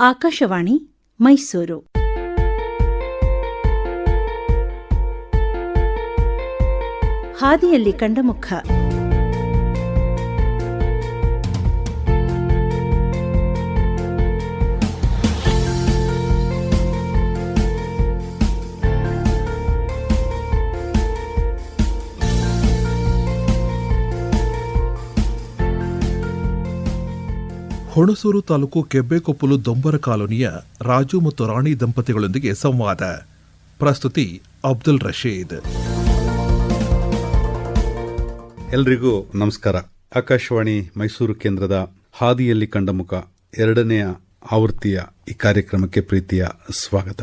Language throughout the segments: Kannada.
ಆಕಾಶವಾಣಿ ಮೈಸೂರು. ಹಾದಿಯಲ್ಲಿ ಕಂಡ ಮುಖ ಹುಣಸೂರು ತಾಲೂಕು ಕೆಬ್ಬೆಕೊಪ್ಪಲು ದೊಂಬರ ಕಾಲೋನಿಯ ರಾಜು ಮತ್ತು ರಾಣಿ ದಂಪತಿಗಳೊಂದಿಗೆ ಸಂವಾದ. ಪ್ರಸ್ತುತಿ ಅಬ್ದುಲ್ ರಶೀದ್. ಎಲ್ರಿಗೂ ನಮಸ್ಕಾರ. ಆಕಾಶವಾಣಿ ಮೈಸೂರು ಕೇಂದ್ರದ ಹಾದಿಯಲ್ಲಿ ಕಂಡಮುಖ ಎರಡನೆಯ ಆವೃತ್ತಿಯ ಈ ಕಾರ್ಯಕ್ರಮಕ್ಕೆ ಪ್ರೀತಿಯ ಸ್ವಾಗತ.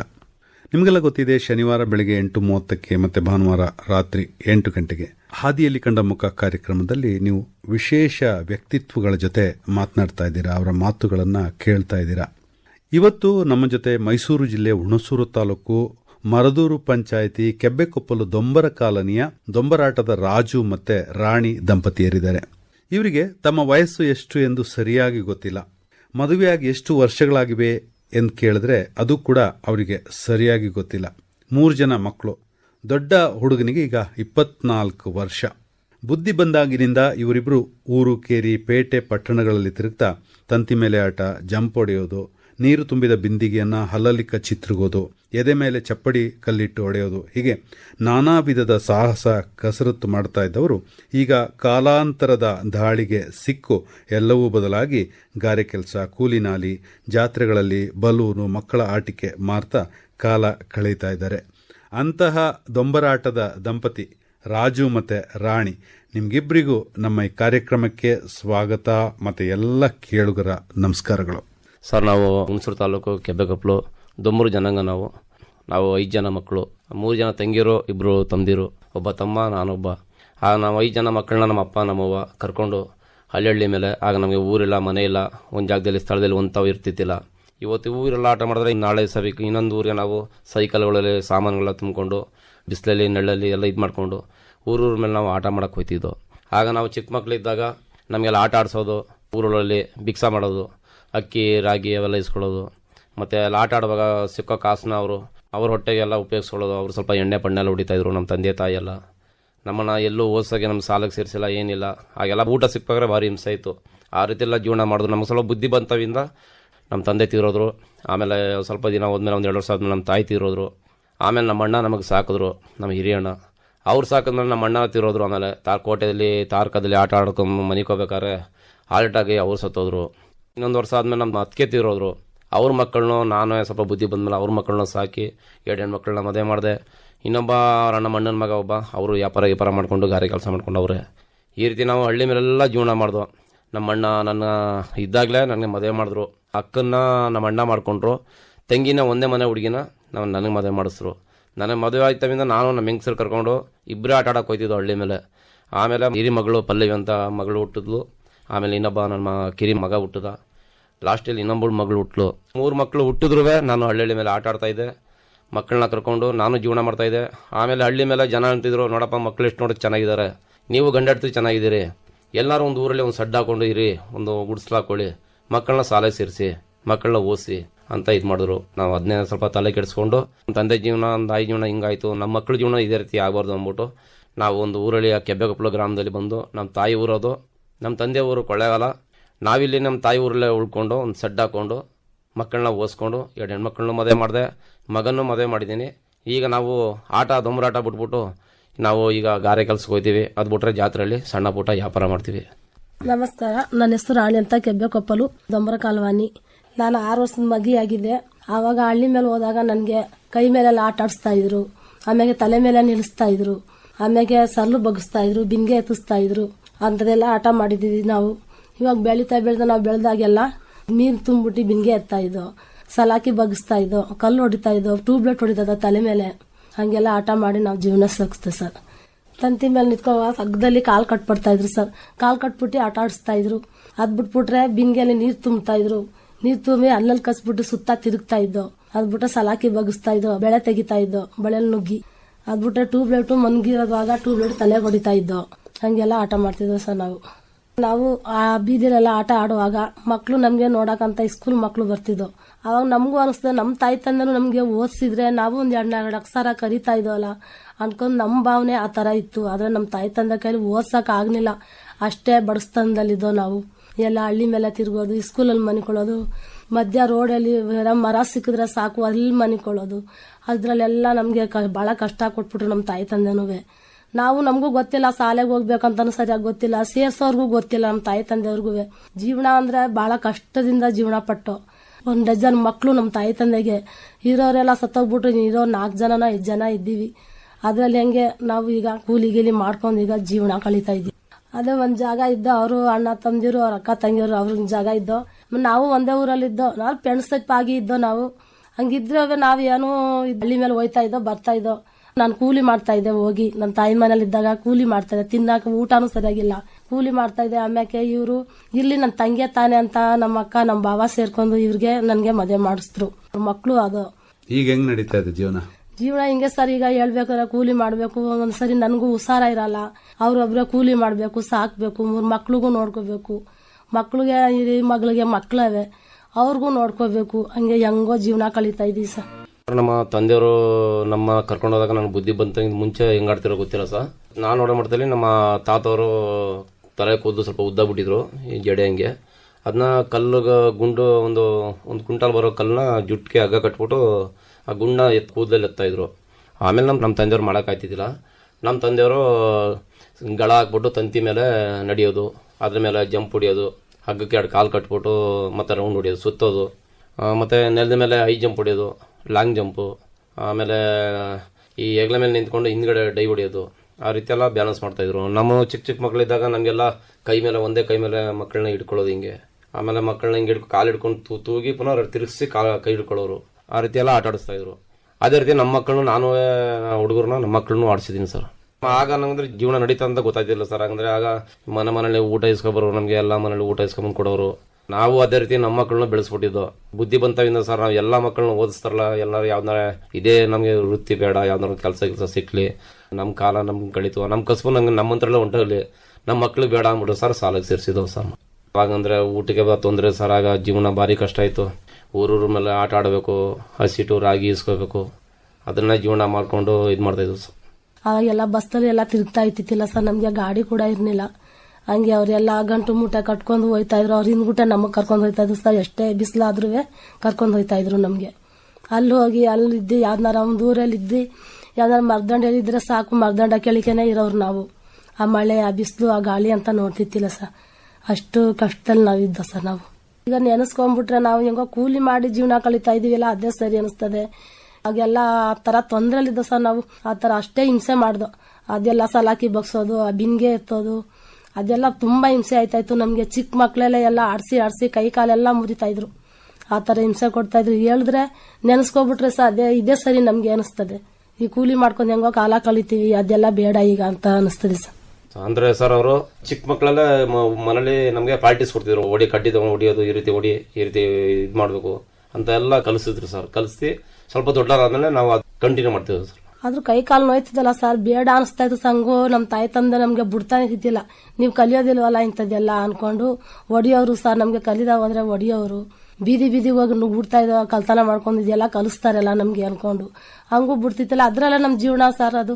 ನಿಮಗೆಲ್ಲ ಗೊತ್ತಿದೆ, ಶನಿವಾರ ಬೆಳಗ್ಗೆ ಎಂಟು ಮೂವತ್ತಕ್ಕೆ ಮತ್ತೆ ಭಾನುವಾರ ರಾತ್ರಿ ಎಂಟು ಗಂಟೆಗೆ. ಹಾದಿಯಲ್ಲಿ ಕಂಡ ಮುಖ ಕಾರ್ಯಕ್ರಮದಲ್ಲಿ ನೀವು ವಿಶೇಷ ವ್ಯಕ್ತಿತ್ವಗಳ ಜೊತೆ ಮಾತನಾಡ್ತಾ ಇದ್ದೀರಾ, ಅವರ ಮಾತುಗಳನ್ನು ಕೇಳ್ತಾ ಇದ್ದೀರಾ? ಇವತ್ತು ನಮ್ಮ ಜೊತೆ ಮೈಸೂರು ಜಿಲ್ಲೆ ಹುಣಸೂರು ತಾಲೂಕು ಮರದೂರು ಪಂಚಾಯಿತಿ ಕೆಬ್ಬೆಕೊಪ್ಪಲು ದೊಂಬರ ಕಾಲನಿಯ ದೊಂಬರಾಟದ ರಾಜು ಮತ್ತೆ ರಾಣಿ ದಂಪತಿಯರಿದ್ದಾರೆ. ಇವರಿಗೆ ತಮ್ಮ ವಯಸ್ಸು ಎಷ್ಟು ಎಂದು ಸರಿಯಾಗಿ ಗೊತ್ತಿಲ್ಲ. ಮದುವೆಯಾಗಿ ಎಷ್ಟು ವರ್ಷಗಳಾಗಿವೆ ಎಂದು ಕೇಳಿದ್ರೆ ಅದು ಕೂಡ ಅವರಿಗೆ ಸರಿಯಾಗಿ ಗೊತ್ತಿಲ್ಲ. ಮೂರು ಜನ ಮಕ್ಕಳು. ದೊಡ್ಡ ಹುಡುಗನಿಗೆ ಈಗ ಇಪ್ಪತ್ನಾಲ್ಕು ವರ್ಷ. ಬುದ್ಧಿ ಬಂದಾಗಿನಿಂದ ಇವರಿಬ್ಬರು ಊರು ಕೇರಿ ಪೇಟೆ ಪಟ್ಟಣಗಳಲ್ಲಿ ತಿರುಗ್ತಾ ತಂತಿ ಮೇಲೆ ಆಟ, ಜಂಪ್ ಹೊಡೆಯೋದು ನೀರು ತುಂಬಿದ ಬಿಂದಿಗೆಯನ್ನು ಹಲ್ಲಲಿಕ್ಕ ಚಿತ್ರಗೋದು ಎದೆ ಮೇಲೆ ಚಪ್ಪಡಿ ಕಲ್ಲಿಟ್ಟು ಹೊಡೆಯೋದು. ಹೀಗೆ ನಾನಾ ವಿಧದ ಸಾಹಸ ಕಸರತ್ತು ಮಾಡ್ತಾ ಇದ್ದವರು ಈಗ ಕಾಲಾಂತರದ ದಾಳಿಗೆ ಸಿಕ್ಕು. ಎಲ್ಲವೂ ಬದಲಾಗಿ ಗಾರೆ ಕೆಲಸ ಕೂಲಿನಾಲಿ ಜಾತ್ರೆಗಳಲ್ಲಿ ಬಲೂನು, ಮಕ್ಕಳ ಆಟಿಕೆ ಮಾರ್ತಾ ಕಾಲ ಕಳೀತಾ ಇದ್ದಾರೆ. ಅಂತಹ ದೊಂಬರಾಟದ ದಂಪತಿ ರಾಜು ಮತ್ತು ರಾಣಿ ನಿಮಗಿಬ್ಬರಿಗೂ ನಮ್ಮ ಈ ಕಾರ್ಯಕ್ರಮಕ್ಕೆ ಸ್ವಾಗತ ಮತ್ತು ಎಲ್ಲ ಕೇಳುಗರ ನಮಸ್ಕಾರಗಳು. ಸರ್, ನಾವು ಹುಣಸೂರು ತಾಲೂಕು ಕೆಬ್ಬೆಕೊಪ್ಪಲು, ದೊಮ್ಮರು ಜನಾಂಗ ನಾವು. ನಾವು ಐದು ಜನ ಮಕ್ಕಳು. ಮೂರು ಜನ ತಂಗಿರು ಇಬ್ಬರು ತಂದಿರು. ಒಬ್ಬ ತಮ್ಮ, ನಾನೊಬ್ಬ. ಆಗ ನಾವು ಐದು ಜನ ಮಕ್ಕಳನ್ನ ನಮ್ಮ ಅಪ್ಪ, ನಮ್ಮವ್ವ ಕರ್ಕೊಂಡು ಹಳ್ಳಿ ಮೇಲೆ. ಆಗ ನಮಗೆ ಊರಿಲ್ಲ, ಮನೆ ಇಲ್ಲ. ಒಂದು ಜಾಗದಲ್ಲಿ, ಸ್ಥಳದಲ್ಲಿ ಒಂದು ತಾವು ಇರ್ತಿದ್ದಿಲ್ಲ. ಇವತ್ತು ಊರೆಲ್ಲ ಆಟ ಮಾಡಿದ್ರೆ ನಾಳೆ ಸಬೇಕು ಇನ್ನೊಂದು ಊರಿಗೆ ನಾವು ಸೈಕಲ್ಗಳಲ್ಲಿ ಸಾಮಾನುಗಳೆಲ್ಲ ತುಂಬಿಕೊಂಡು, ಬಿಸಿಲಲ್ಲಿ, ನೆಳ್ಳಲ್ಲಿ ಎಲ್ಲ ಇದು ಮಾಡಿಕೊಂಡು ಊರೂರ ಮೇಲೆ ನಾವು ಆಟ ಮಾಡೋಕ್ಕೆ ಹೋಯ್ತಿದ್ದೋ. ಆಗ ನಾವು ಚಿಕ್ಕ ಮಕ್ಕಳಿದ್ದಾಗ ನಮಗೆಲ್ಲ ಆಟ ಆಡಿಸೋದು ಊರುಗಳಲ್ಲಿ ಭಿಕ್ಷಾ ಮಾಡೋದು ಅಕ್ಕಿ, ರಾಗಿ ಅವೆಲ್ಲ ಇಸ್ಕೊಳ್ಳೋದು. ಮತ್ತು ಅಲ್ಲಿ ಆಟ ಆಡುವಾಗ ಸಿಕ್ಕೋ ಕಾಸನ್ನ ಅವರು, ಅವ್ರ ಹೊಟ್ಟೆಗೆಲ್ಲ ಉಪಯೋಗಿಸ್ಕೊಳ್ಳೋದು. ಅವರು ಸ್ವಲ್ಪ ಎಣ್ಣೆ ಪಣ್ಣೆಲ್ಲ ಹೊಡಿತಾಯಿದ್ರು ನಮ್ಮ ತಂದೆ ತಾಯಿ ಎಲ್ಲ. ನಮ್ಮನ್ನು ಎಲ್ಲೂ ಓದ್ಸೋಕ್ಕೆ ನಮ್ಮ ಸಾಲಕ್ಕೆ ಸೇರಿಸಿಲ್ಲ, ಏನಿಲ್ಲ. ಹಾಗೆಲ್ಲ ಊಟ ಸಿಕ್ಕಾಗ್ರೆ ಭಾರಿ ಹಿಂಸೆ ಇತ್ತು ಆ ರೀತಿ ಎಲ್ಲ ಜೀವನ ಮಾಡಿದ್ರು. ನಮಗೆ ಸ್ವಲ್ಪ ಬುದ್ಧಿ ಬಂತವಿಂದ ನಮ್ಮ ತಂದೆ ತೀರೋದ್ರು. ಆಮೇಲೆ ಸ್ವಲ್ಪ ದಿನ ಹೋದ್ಮೇಲೆ ಒಂದು ಎರಡು ವರ್ಷ ಆದಮೇಲೆ ನಮ್ಮ ತಾಯಿ ತೀರೋದ್ರು. ಆಮೇಲೆ ನಮ್ಮ ಅಣ್ಣ ನಮಗೆ ಸಾಕಿದ್ರು, ನಮ್ಮ ಹಿರಿಯಣ್ಣ ಅವ್ರು ಸಾಕಂದ್ರೆ ನಮ್ಮ ಅಣ್ಣ ತೀರೋದ್ರು ಆಮೇಲೆ. ತಾರ್ಕೋಟೆಯಲ್ಲಿ ತಾರ್ಕದಲ್ಲಿ ಆಟ ಆಡ್ಕೊಂಡು ಮನೆಗೆ ಹೋಗ್ಬೇಕಾದ್ರೆ, ಹಾರ್ಟ್ ಆಗಿ ಅವ್ರು ಸತ್ತೋದ್ರು. ಇನ್ನೊಂದು ವರ್ಷ ಆದ್ಮೇಲೆ ನಮ್ಮ ಅತ್ತಿಗೆ ತೀರೋದ್ರು ಅವ್ರ ಮಕ್ಕಳನ್ನು ನಾನು ಸ್ವಲ್ಪ ಬುದ್ಧಿ ಬಂದ್ಮೇಲೆ ಅವ್ರ ಮಕ್ಕಳನ್ನ ಸಾಕಿ ಎರಡು ಮಕ್ಕಳನ್ನ ಮದುವೆ ಮಾಡಿದೆ. ಇನ್ನೊಬ್ಬ ನಮ್ಮ ಅಣ್ಣನ ಮಗ ಒಬ್ಬ, ಅವರು ವ್ಯಾಪಾರ ವ್ಯಾಪಾರ ಮಾಡಿಕೊಂಡು ಗಾರೆ ಕೆಲಸ ಮಾಡ್ಕೊಂಡು ಅವ್ರೆ. ಈ ರೀತಿ ನಾವು ಹಳ್ಳಿ ಮೇಲೆಲ್ಲ ಜೀವನ ಮಾಡಿದ್ವು ನಮ್ಮ ಅಣ್ಣ ನನ್ನ ಇದ್ದಾಗಲೇ ನನಗೆ ಮದುವೆ ಮಾಡಿದ್ರು. ಅಕ್ಕನ್ನ ನಮ್ಮ ಅಣ್ಣ ಮಾಡಿಕೊಂಡ್ರು. ತಂಗಿನ ಒಂದೇ ಮನೆ ಹುಡುಗಿನ ನಾವು ನನಗೆ ಮದುವೆ ಮಾಡಿಸ್ರು. ನನಗೆ ಮದುವೆ ಆಯ್ತವಿಂದ ನಾನು ನಮ್ಮ ಹೆಂಗಸರು ಕರ್ಕೊಂಡು ಇಬ್ಬರೇ ಆಟ ಆಡೋಕೆ ಹೋಯ್ತಿದ್ದು ಹಳ್ಳಿ ಮೇಲೆ. ಆಮೇಲೆ ಹಿರಿ ಮಗಳು ಪಲ್ಲವಿ ಅಂತ ಮಗಳು ಹುಟ್ಟಿದ್ಲು. ಆಮೇಲೆ ಇನ್ನೊಬ್ಬ ನನ್ನ ಕಿರಿ ಮಗ ಹುಟ್ಟಿದ. ಲಾಸ್ಟಲ್ಲಿ ಇನ್ನೊಬ್ಬಳು ಮಗಳು ಹುಟ್ಲು. ಮೂರು ಮಕ್ಕಳು ಹುಟ್ಟಿದ್ರು ನಾನು ಹಳ್ಳಿ ಮೇಲೆ ಆಟ ಆಡ್ತಾಯಿದ್ದೆ ಮಕ್ಕಳನ್ನ ಕರ್ಕೊಂಡು ನಾನು ಜೀವನ ಮಾಡ್ತಾ ಇದ್ದೆ. ಆಮೇಲೆ ಹಳ್ಳಿ ಮೇಲೆ ಜನ ಅಂತಿದ್ರು, ನೋಡಪ್ಪ ಮಕ್ಕಳು ಎಷ್ಟು ನೋಡೋದು ಚೆನ್ನಾಗಿದ್ದಾರೆ. ನೀವು ಗಂಡಾಡ್ತೀವಿ ಚೆನ್ನಾಗಿದ್ದೀರಿ. ಎಲ್ಲರೂ ಒಂದು ಊರಲ್ಲಿ ಒಂದು ಸಡ್ಡ ಹಾಕೊಂಡು ಇರಿ, ಒಂದು ಗುಡಿಸ್ಲಾಕೊಳ್ಳಿ ಮಕ್ಕಳನ್ನ ಸಾಲಾಗಿ ಸೇರಿಸಿ ಮಕ್ಕಳನ್ನ ಓದಿಸಿ ಅಂತ ಇದು ಮಾಡಿದ್ರು. ನಾವು ಅದನ್ನೇ ಸ್ವಲ್ಪ ತಲೆ ಕೆಡಿಸ್ಕೊಂಡು ತಂದೆ ಜೀವನ ಒಂದು ತಾಯಿ ಜೀವನ ಹಿಂಗಾಯ್ತು. ನಮ್ಮ ಮಕ್ಕಳ ಜೀವನ ಇದೇ ರೀತಿ ಆಗಬಾರ್ದು ಅಂದ್ಬಿಟ್ಟು, ನಾವು ಒಂದು ಊರಲ್ಲಿ ಆ ಕೆಬ್ಬೆಕೊಪ್ಪಲು ಗ್ರಾಮದಲ್ಲಿ ಬಂದು ನಮ್ಮ ತಾಯಿ ಊರೋದು ನಮ್ಮ ತಂದೆ ಊರು ಕೊಳ್ಳೇಗಾಲ. ನಾವಿಲ್ಲಿ ನಮ್ಮ ತಾಯಿ ಊರಲ್ಲೇ ಉಳ್ಕೊಂಡು, ಒಂದು ಸೆಡ್ ಹಾಕ್ಕೊಂಡು ಮಕ್ಕಳನ್ನ ಓದಿಸ್ಕೊಂಡು ಎರಡು ಹೆಣ್ಮಕ್ಳನ್ನೂ ಮದುವೆ ಮಾಡಿದೆ ಮಗನೂ ಮದುವೆ ಮಾಡಿದ್ದೀನಿ. ಈಗ ನಾವು ಆಟ ದೊಂಬರಾಟ ಬಿಟ್ಬಿಟ್ಟು, ನಾವು ಈಗ ಗಾರೆ ಕೆಲಸಕ್ಕೆ ಹೋಗ್ತೀವಿ ಅದು ಬಿಟ್ರೆ ಜಾತ್ರೆಯಲ್ಲಿ ಸಣ್ಣ ಪುಟ್ಟ ವ್ಯಾಪಾರ ಮಾಡ್ತೀವಿ. ನಮಸ್ಕಾರ ನನ್ನ ಹೆಸರು ರಾಣಿ ಅಂತ ಕೆಬ್ಬೆಕೊಪ್ಪಲು ದೊಂಬರ ಕಾಲವಾನಿ ನಾನು ಆರು ವರ್ಷದ ಮಗಿಯಾಗಿದ್ದೆ ಆವಾಗ ಹಳ್ಳಿ ಮೇಲೆ ಹೋದಾಗ ನನಗೆ ಕೈ ಮೇಲೆಲ್ಲ ಆಟ ಆಡಿಸ್ತಾ ಇದ್ರು. ಆಮೇಲೆ ತಲೆ ಮೇಲೆ ನಿಲ್ಲಿಸ್ತಾ ಇದ್ರು. ಆಮೇಲೆ ಸರ್ಲು ಬಗ್ಗಿಸ್ತಾ ಇದ್ರು, ಬಿಂಗೆ ಎತ್ತಿಸ್ತಾ ಇದ್ರು. ಅಂಥದ್ದೆಲ್ಲ ಆಟ ಮಾಡಿದ್ದೀವಿ ನಾವು. ಇವಾಗ ಬೆಳೀತಾ ಬೆಳೆದ ನಾವು ಬೆಳೆದಾಗೆಲ್ಲ ನೀರು ತುಂಬಿಟ್ಟು ಬಿಂಗೆ ಎತ್ತಾ ಇದ್ದೋ ಸಲಾಕಿ ಬಗ್ಗಿಸ್ತಾ ಇದ್ದೋ ಕಲ್ಲು ಹೊಡಿತಾ ಇದ್ದೋ ಟ್ಯೂಬ್ಲೆಟ್ ಹೊಡಿತದ ತಲೆ ಮೇಲೆ. ಹಂಗೆಲ್ಲ ಆಟ ಮಾಡಿ ನಾವು ಜೀವನ ಸಾಗಿಸ್ತೇವೆ ಸರ್. ತಂತಿ ಮೇಲೆ ನಿಂತ್ಕೋವಾಗ ಹಗ್ಗದಲ್ಲಿ ಕಾಲು ಕಟ್ಬಿಡ್ತಾ ಇದ್ರು ಸರ್. ಕಾಲು ಕಟ್ಬಿಟ್ಟು ಆಟ ಆಡಿಸ್ತಾ ಇದ್ರು. ಅದು ಬಿಟ್ಬಿಟ್ರೆ ಬಿನ್ಗೆಲ್ಲಿ ನೀರು ತುಂಬ್ತಾ ಇದ್ರು. ನೀರು ತುಂಬಿ ಅಲ್ಲಲ್ಲಿ ಕಸ್ಬಿಟ್ಟು ಸುತ್ತ ತಿರುಗ್ತಾ ಇದ್ದೋ ಅದ್ ಬಿಟ್ರೆ ಸಲಾಕಿ ಬಗ್ಗಿಸ್ತಾ ಇದ್ದೋ ಬೆಳೆ ತೆಗಿತಾ ಇದ್ದೋ ಬೆಳೆಲ್ ನುಗ್ಗಿ. ಅದ್ಬಿಟ್ರೆ ಟ್ಯೂಬ್ಲೆಟ್ ಮನ್ಗಿರೋದಾಗ ಟ್ಯೂಬ್ಲೈಟ್ ತಲೆ ಹೊಡಿತಾ ಇದ್ದೋ ಹಂಗೆಲ್ಲ ಆಟ ಮಾಡ್ತಿದ್ವಿ ಸರ್ ನಾವು. ನಾವು ಆ ಬೀದಿಲೆಲ್ಲ ಆಟ ಆಡುವಾಗ ಮಕ್ಕಳು ನಮಗೆ ನೋಡಕಂತ ಸ್ಕೂಲ್ ಮಕ್ಕಳು ಬರ್ತಿದ್ವು. ಅವಾಗ ನಮಗೂ ಅನಿಸ್ತದೆ ನಮ್ಮ ತಾಯಿ ತಂದೆನೂ ನಮಗೆ ಓದಿಸಿದ್ರೆ ನಾವು ಒಂದು ಎರಡು ಎರಡು ಅಕ್ಷರ ಕರಿತಾ ಇದ್ವಲ್ಲ, ಅನ್ಕೊಂಡು ನಮ್ಮ ಭಾವನೆ ಆ ಥರ ಇತ್ತು. ಆದರೆ ನಮ್ಮ ತಾಯಿ ತಂದೆ ಕೈಲಿ ಓದ್ಸೋಕೆ ಆಗಲಿಲ್ಲ. ಅಷ್ಟೇ ಬಡಸ್ತನದಲ್ಲಿದ್ದೋ ನಾವು. ಎಲ್ಲ ಹಳ್ಳಿ ಮೇಲೆ ತಿರ್ಗೋದು ಸ್ಕೂಲಲ್ಲಿ ಮನಿಕೊಳ್ಳೋದು, ಮಧ್ಯ ರೋಡಲ್ಲಿ ಮರ ಸಿಕ್ಕಿದ್ರೆ ಸಾಕು, ಅಲ್ಲಿ ಮನಿಕೊಳ್ಳೋದು. ಅದರಲ್ಲೆಲ್ಲ ನಮಗೆ ಭಾಳ ಕಷ್ಟ ಕೊಟ್ಬಿಟ್ರು ನಮ್ಮ ತಾಯಿ ತಂದೆನೂ ನಾವು ನಮಗೂ ಗೊತ್ತಿಲ್ಲ, ಶಾಲೆಗೆ ಹೋಗ್ಬೇಕಂತನೂ ಸರಿಯಾಗಿ ಗೊತ್ತಿಲ್ಲ, ಸೇರ್ಸೋರ್ಗೂ ಗೊತ್ತಿಲ್ಲ ನಮ್ಮ ತಾಯಿ ತಂದೆಯವ್ರಿಗೂ. ಜೀವನ ಅಂದ್ರೆ ಬಹಳ ಕಷ್ಟದಿಂದ ಜೀವನ ಪಟ್ಟು. ಒಂದ್ ಡಜನ್ ಮಕ್ಕಳು ನಮ್ಮ ತಾಯಿ ತಂದೆಗೆ. ಇರೋರೆಲ್ಲ ಸತ್ತೋಗ್ಬಿಟ್ರು ಇರೋ ನಾಲ್ಕು ಜನನ, ಐದು ಜನ ಇದ್ದೀವಿ. ಅದ್ರಲ್ಲಿ ಹೆಂಗೆ ನಾವು ಈಗ ಕೂಲಿ ಗೀಲಿ ಮಾಡ್ಕೊಂಡು ಈಗ ಜೀವನ ಕಳೀತಾ ಇದ್ದೀವಿ. ಅದೇ ಒಂದ್ ಜಾಗ ಇದ್ದ ಅವರು, ಅಣ್ಣ ತಂದಿರು, ಅವ್ರ ಅಕ್ಕ ತಂಗಿರು ಅವ್ರ ಜಾಗ ಇದ್ದೋ. ನಾವು ಒಂದೇ ಊರಲ್ಲಿ ಇದ್ದೋ ನಾವು ಆಗಿ ಇದ್ದೋ ನಾವು. ಹಂಗಿದ್ರೆ ನಾವು ಏನು ಹಳ್ಳಿ ಮೇಲೆ ಹೋಯ್ತಾ ಇದ್ದೋ, ಬರ್ತಾ ಇದ್ದೋ. ನಾನು ಕೂಲಿ ಮಾಡ್ತಾ ಇದ್ದೆ ಹೋಗಿ. ನನ್ನ ತಾಯಿ ಮನೇಲಿ ಇದ್ದಾಗ ಕೂಲಿ ಮಾಡ್ತಾ ಇದ್ದೆ. ತಿನ್ನಾಕ ಊಟನೂ ಸರಿಯಾಗಿಲ್ಲ. ಕೂಲಿ ಮಾಡ್ತಾ ಇದ್ದೆ. ಆಮ್ಯಾಕೆ ಇವರು ಇಲ್ಲಿ ನನ್ನ ತಂಗಿ ತಾನೆ ಅಂತ ನಮ್ಮ ಅಕ್ಕ ನಮ್ಮ ಬಾವ ಸೇರ್ಕೊಂಡು ಇವ್ರಿಗೆ ನನಗೆ ಮದುವೆ ಮಾಡಿಸಿದ್ರು. ಮಕ್ಕಳು ಅದು. ಈಗ ಹೆಂಗ್ ನಡೀತಾ ಇದೆ ಜೀವನ? ಜೀವನ ಹಿಂಗೆ ಸರ್ ಈಗ ಹೇಳ್ಬೇಕಾದ್ರೆ ಕೂಲಿ ಮಾಡಬೇಕು ಒಂದ್ಸರಿ ನನಗೂ ಹುಷಾರ ಇರಲ್ಲ. ಅವ್ರೊಬ್ರೆ ಕೂಲಿ ಮಾಡಬೇಕು ಸಾಕ್ಬೇಕು ಮೂರು ಮಕ್ಳಿಗೂ ನೋಡ್ಕೋಬೇಕು. ಮಕ್ಳಿಗೆ ಈ ಮಗಳಿಗೆ ಮಕ್ಳವೆ. ಅವ್ರಿಗೂ ನೋಡ್ಕೋಬೇಕು. ಹಂಗೆ ಹೆಂಗೋ ಜೀವನ ಕಳೀತಾ ಇದೀವಿ ಸರ್. ನಮ್ಮ ತಂದೆಯವರು ನಮ್ಮ ಕರ್ಕೊಂಡು ಹೋದಾಗ ನನಗೆ ಬುದ್ಧಿ ಬಂತ. ಮುಂಚೆ ಹೆಂಗಾಡ್ತಿರೋ ಗೊತ್ತಿಲ್ಲ ಸರ್. ನಾನು ನೋಡೋ ಮಟ್ಟದಲ್ಲಿ ನಮ್ಮ ತಾತವರು ತಲೆ ಕೂದಲು ಸ್ವಲ್ಪ ಉದ್ದ ಬಿಟ್ಟಿದ್ರು, ಈ ಜಡೆ ಹಂಗೆ. ಅದನ್ನ ಕಲ್ಲು ಗುಂಡು ಒಂದು ಒಂದು ಕುಂಟಲ್ ಬರೋ ಕಲ್ಲನ್ನ ಜುಟ್ಟಿಗೆ ಹಗ್ಗ ಕಟ್ಬಿಟ್ಟು ಆ ಗುಂಡ ಎತ್ ಕೂದಲಲ್ಲಿ ಎತ್ತಾ ಇದ್ರು. ಆಮೇಲೆ ನಮ್ಮ ನಮ್ಮ ತಂದೆಯವ್ರು ಮಾಡೋಕ್ಕಾಯ್ತಿದ್ದಿಲ್ಲ ನಮ್ಮ ತಂದೆಯವರು ಗಳ ಹಾಕ್ಬಿಟ್ಟು ತಂತಿ ಮೇಲೆ ನಡೆಯೋದು, ಅದ್ರ ಮೇಲೆ ಜಂಪ್ ಹೊಡಿಯೋದು, ಹಗ್ಗಕ್ಕೆ ಎರಡು ಕಾಲು ಕಟ್ಬಿಟ್ಟು ಮತ್ತೆ ರೌಂಡ್ ಹೊಡಿಯೋದು, ಸುತ್ತೋದು ಮತ್ತೆ ನೆಲದ ಮೇಲೆ ಐ ಜಂಪ್ ಹೊಡಿಯೋದು. ಲಾಂಗ್ ಜಂಪು, ಆಮೇಲೆ ಈ ಹೆಗ್ಲ ಮೇಲೆ ನಿಂತ್ಕೊಂಡು ಹಿಂದ್ಗಡೆ ಡೈ ಹೊಡಿಯೋದು, ಆ ರೀತಿ ಎಲ್ಲ ಬ್ಯಾಲೆನ್ಸ್ ಮಾಡ್ತಾಯಿದ್ರು ನಮ್ಮ ಚಿಕ್ಕ ಚಿಕ್ಕ ಮಕ್ಕಳಿದ್ದಾಗ ನಮಗೆಲ್ಲ ಕೈ ಮೇಲೆ ಒಂದೇ ಕೈ ಮೇಲೆ ಮಕ್ಕಳನ್ನ ಹಿಡ್ಕೊಳ್ಳೋದು ಹಿಂಗೆ. ಆಮೇಲೆ ಮಕ್ಕಳನ್ನ ಹಿಂಗೆ ಹಿಡ್ಕೊ ಕಾಲು ಹಿಡ್ಕೊಂಡು ತೂ, ತೂಗಿ ಪುನಃ ತಿರುಗಿಸಿ ಕಾ, ಕೈ ಹಿಡ್ಕೊಳ್ಳೋರು. ಆ ರೀತಿ ಎಲ್ಲ ಆಟ ಆಡಿಸ್ತಾಯಿದ್ರು ಅದೇ ರೀತಿ ನಮ್ಮ ಮಕ್ಕಳನ್ನು ನಾನು ಹುಡುಗರನ್ನ ನಮ್ಮ ಮಕ್ಕಳನ್ನು ಆಡಿಸಿದ್ದೀನಿ ಸರ್. ಆಗ ನಂಗಂದ್ರೆ ಜೀವನ ನಡೀತಾ ಅಂತ ಗೊತ್ತಾಯ್ತಿಲ್ಲ ಸರ್. ಹಂಗಂದ್ರೆ ಆಗ ಮನೆ ಮನೇಲಿ ಊಟ ಇಸ್ಕೊಬರೋರು, ನಮಗೆ ಎಲ್ಲ ಮನೇಲಿ ಊಟ ಇಸ್ಕೊಂಬಂದು ಕೊಡೋರು. ನಾವು ಅದೇ ರೀತಿ ನಮ್ಮ ಮಕ್ಕಳನ್ನ ಬೆಳೆಸ್ಬಿಟ್ಟಿದ್ದು ಬುದ್ಧಿ ಬಂತವಿಂದ ಸರ್ ನಾವು ಎಲ್ಲ ಮಕ್ಕಳನ್ನ ಓದಿಸ್ತಾರಲ್ಲ, ಎಲ್ಲರೂ ಯಾವ್ದಾರ ಇದೇ ನಮಗೆ ವೃತ್ತಿ ಬೇಡ, ಯಾವ್ದಾರ ಕೆಲಸ ಕೆಲಸ ಸಿಕ್ಲಿ ನಮ್ಮ ಕಾಲ ನಮ್ಗೆ ಕಳಿತು ನಮ್ಮ ಕಸಬು ನಂಗೆ ನಮ್ಮಂತ್ರಲ್ಲ ನಮ್ಮ ಮಕ್ಳು ಬೇಡ ಅಂದ್ಬಿಟ್ಟು ಸರ್ ಸಾಲಕ್ಕೆ ಸೇರಿಸಿದವು ಸರ್. ಅವಾಗಂದ್ರೆ ಊಟಕ್ಕೆ ತೊಂದರೆ ಸರ್, ಆಗ ಜೀವನ ಭಾರಿ ಕಷ್ಟ ಆಯಿತು. ಊರೂರ ಮೇಲೆ ಆಟ ಆಡಬೇಕು ಹಸಿಟ್ಟು ರಾಗಿ ಇಸ್ಕೋಬೇಕು ಅದನ್ನ ಜೀವನ ಮಾಡ್ಕೊಂಡು ಇದು ಮಾಡ್ತಾ ಇದ್ವು ಸರ್. ಅವಾಗೆಲ್ಲ ಬಸ್ಸಲ್ಲಿ ಎಲ್ಲ ತಿರುಗ್ತಾ ಇತ್ತಿಲ್ಲ ಸರ್, ನಮಗೆ ಗಾಡಿ ಕೂಡ ಇರ್ಲಿಲ್ಲ. ಹಂಗೆ ಅವರೆಲ್ಲ ಗಂಟು ಮೂಟೆ ಕಟ್ಕೊಂಡು ಹೋಯ್ತಾ ಇದ್ರು, ಅವ್ರ ಹಿಂದ್ಗುಟ ನಮಗೆ ಕರ್ಕೊಂಡು ಹೋಯ್ತಾ ಇದ್ರು ಸರ್, ಎಷ್ಟೇ ಬಿಸಿಲಾದ್ರೂ ಕರ್ಕೊಂಡು ಹೋಯ್ತಾ ಇದ್ರು ನಮಗೆ. ಅಲ್ಲಿ ಹೋಗಿ, ಅಲ್ಲಿ ಇದ್ದು ಯಾವ್ದಾರ ಒಂದು ಊರಲ್ಲಿ ಇದ್ದು, ಯಾವ್ದಾರ ಮರ್ದಂಡೆಯಲ್ಲಿ ಇದ್ರೆ ಸಾಕು, ಮರದಂಡ ಕೆಳಿಕೆನೆ ಇರೋರು ನಾವು. ಆ ಮಳೆ, ಆ ಬಿಸಿಲು, ಆ ಗಾಳಿ ಅಂತ ನೋಡ್ತಿತ್ತಿಲ್ಲ ಸರ್. ಅಷ್ಟು ಕಷ್ಟದಲ್ಲಿ ನಾವಿದ್ದ ಸರ್ ನಾವು. ಈಗ ನೆನೆಸ್ಕೊಂಡ್ಬಿಟ್ರೆ ನಾವು ಹೆಂಗೋ ಕೂಲಿ ಮಾಡಿ ಜೀವನ ಕಳೀತಾ ಇದೀವಿಲ್ಲ, ಅದೇ ಸರಿ ಅನಿಸ್ತದೆ. ಹಾಗೆಲ್ಲ ಆ ಥರ ತೊಂದ್ರೆಲಿದ್ದ ಸರ್ ನಾವು. ಆ ಥರ ಅಷ್ಟೇ ಹಿಂಸೆ ಮಾಡ್ದು. ಅದೆಲ್ಲ ಸಲಾಕಿ ಬಗ್ಸೋದು, ಆ ಬಿನ್ಗೆ ಎತ್ತೋದು ಅದೆಲ್ಲ ತುಂಬಾ ಹಿಂಸೆ ಆಯ್ತಾ ಇತ್ತು ನಮಗೆ ಚಿಕ್ಕ ಮಕ್ಕಳೆಲ್ಲ ಎಲ್ಲ ಆಡಿಸಿ ಆಡಿಸಿ ಕೈ ಕಾಲೆಲ್ಲ ಮುರಿತಾ ಇದ್ರು. ಆ ಥರ ಹಿಂಸೆ ಕೊಡ್ತಾ ಇದ್ರು. ಹೇಳಿದ್ರೆ ನೆನೆಸ್ಕೊಬಿಟ್ರೆ ಸರ್ ಅದೇ, ಇದೇ ಸರಿ ನಮ್ಗೆ ಅನಿಸ್ತದೆ. ಈ ಕೂಲಿ ಮಾಡ್ಕೊಂಡು ಹೆಂಗೋ ಕಾಲ ಕಳಿತೀವಿ, ಅದೆಲ್ಲ ಬೇಡ ಈಗ ಅಂತ ಅನಿಸ್ತದೆ ಸರ್. ಅಂದ್ರೆ ಸರ್ ಅವರು ಚಿಕ್ಕ ಮಕ್ಕಳೆಲ್ಲ ಮನೇಲಿ ನಮಗೆ ಪಾರ್ಟೀಸ್ ಕೊಡ್ತಿದ್ರು. ಹೊಡಿ ಕಡ್ಡಿ ಹೊಡಿಯೋದು, ಈ ರೀತಿ ಹೊಡಿ ಈ ರೀತಿ ಇದು ಮಾಡಬೇಕು ಅಂತ ಎಲ್ಲ ಕಲಿಸಿದ್ರು ಸರ್. ಕಲಿಸಿ ಸ್ವಲ್ಪ ದೊಡ್ಡದಾದ್ಮೇಲೆ ನಾವು ಕಂಟಿನ್ಯೂ ಮಾಡ್ತಿದ್ವಿ ಸರ್. ಆದ್ರೂ ಕೈ ಕಾಲು ನೋಯ್ತಿದ್ದಲ್ಲ ಸರ್, ಬೇಡ ಅನಿಸ್ತಾ ಇತ್ತು ಸಂಗು. ನಮ್ಮ ತಾಯಿ ತಂದೆ ನಮಗೆ ಬಿಡ್ತಾನೆ ಇದ್ದಿಲ್ಲ ನೀವು ಕಲಿಯೋದಿಲ್ವಲ್ಲ ಇಂಥದ್ದೆಲ್ಲ ಅನ್ಕೊಂಡು ಒಡಿಯೋರು ಸರ್, ನಮಗೆ ಕಲಿದಾವ ಹೋದ್ರೆ ಒಡಿಯೋರು. ಬೀದಿ ಬೀದಿ ಹೋಗಿ ಬಿಡ್ತಾ ಇದ್ದಾವ ಕಲ್ತನ ಮಾಡ್ಕೊಂಡು ಇದೆಲ್ಲ ಕಲಿಸ್ತಾರಲ್ಲ ನಮಗೆ ಅನ್ಕೊಂಡು. ಹಂಗೂ ಬಿಡ್ತಿತ್ತಲ್ಲ, ಅದ್ರಲ್ಲ ನಮ್ಮ ಜೀವನ ಸರ್ ಅದು.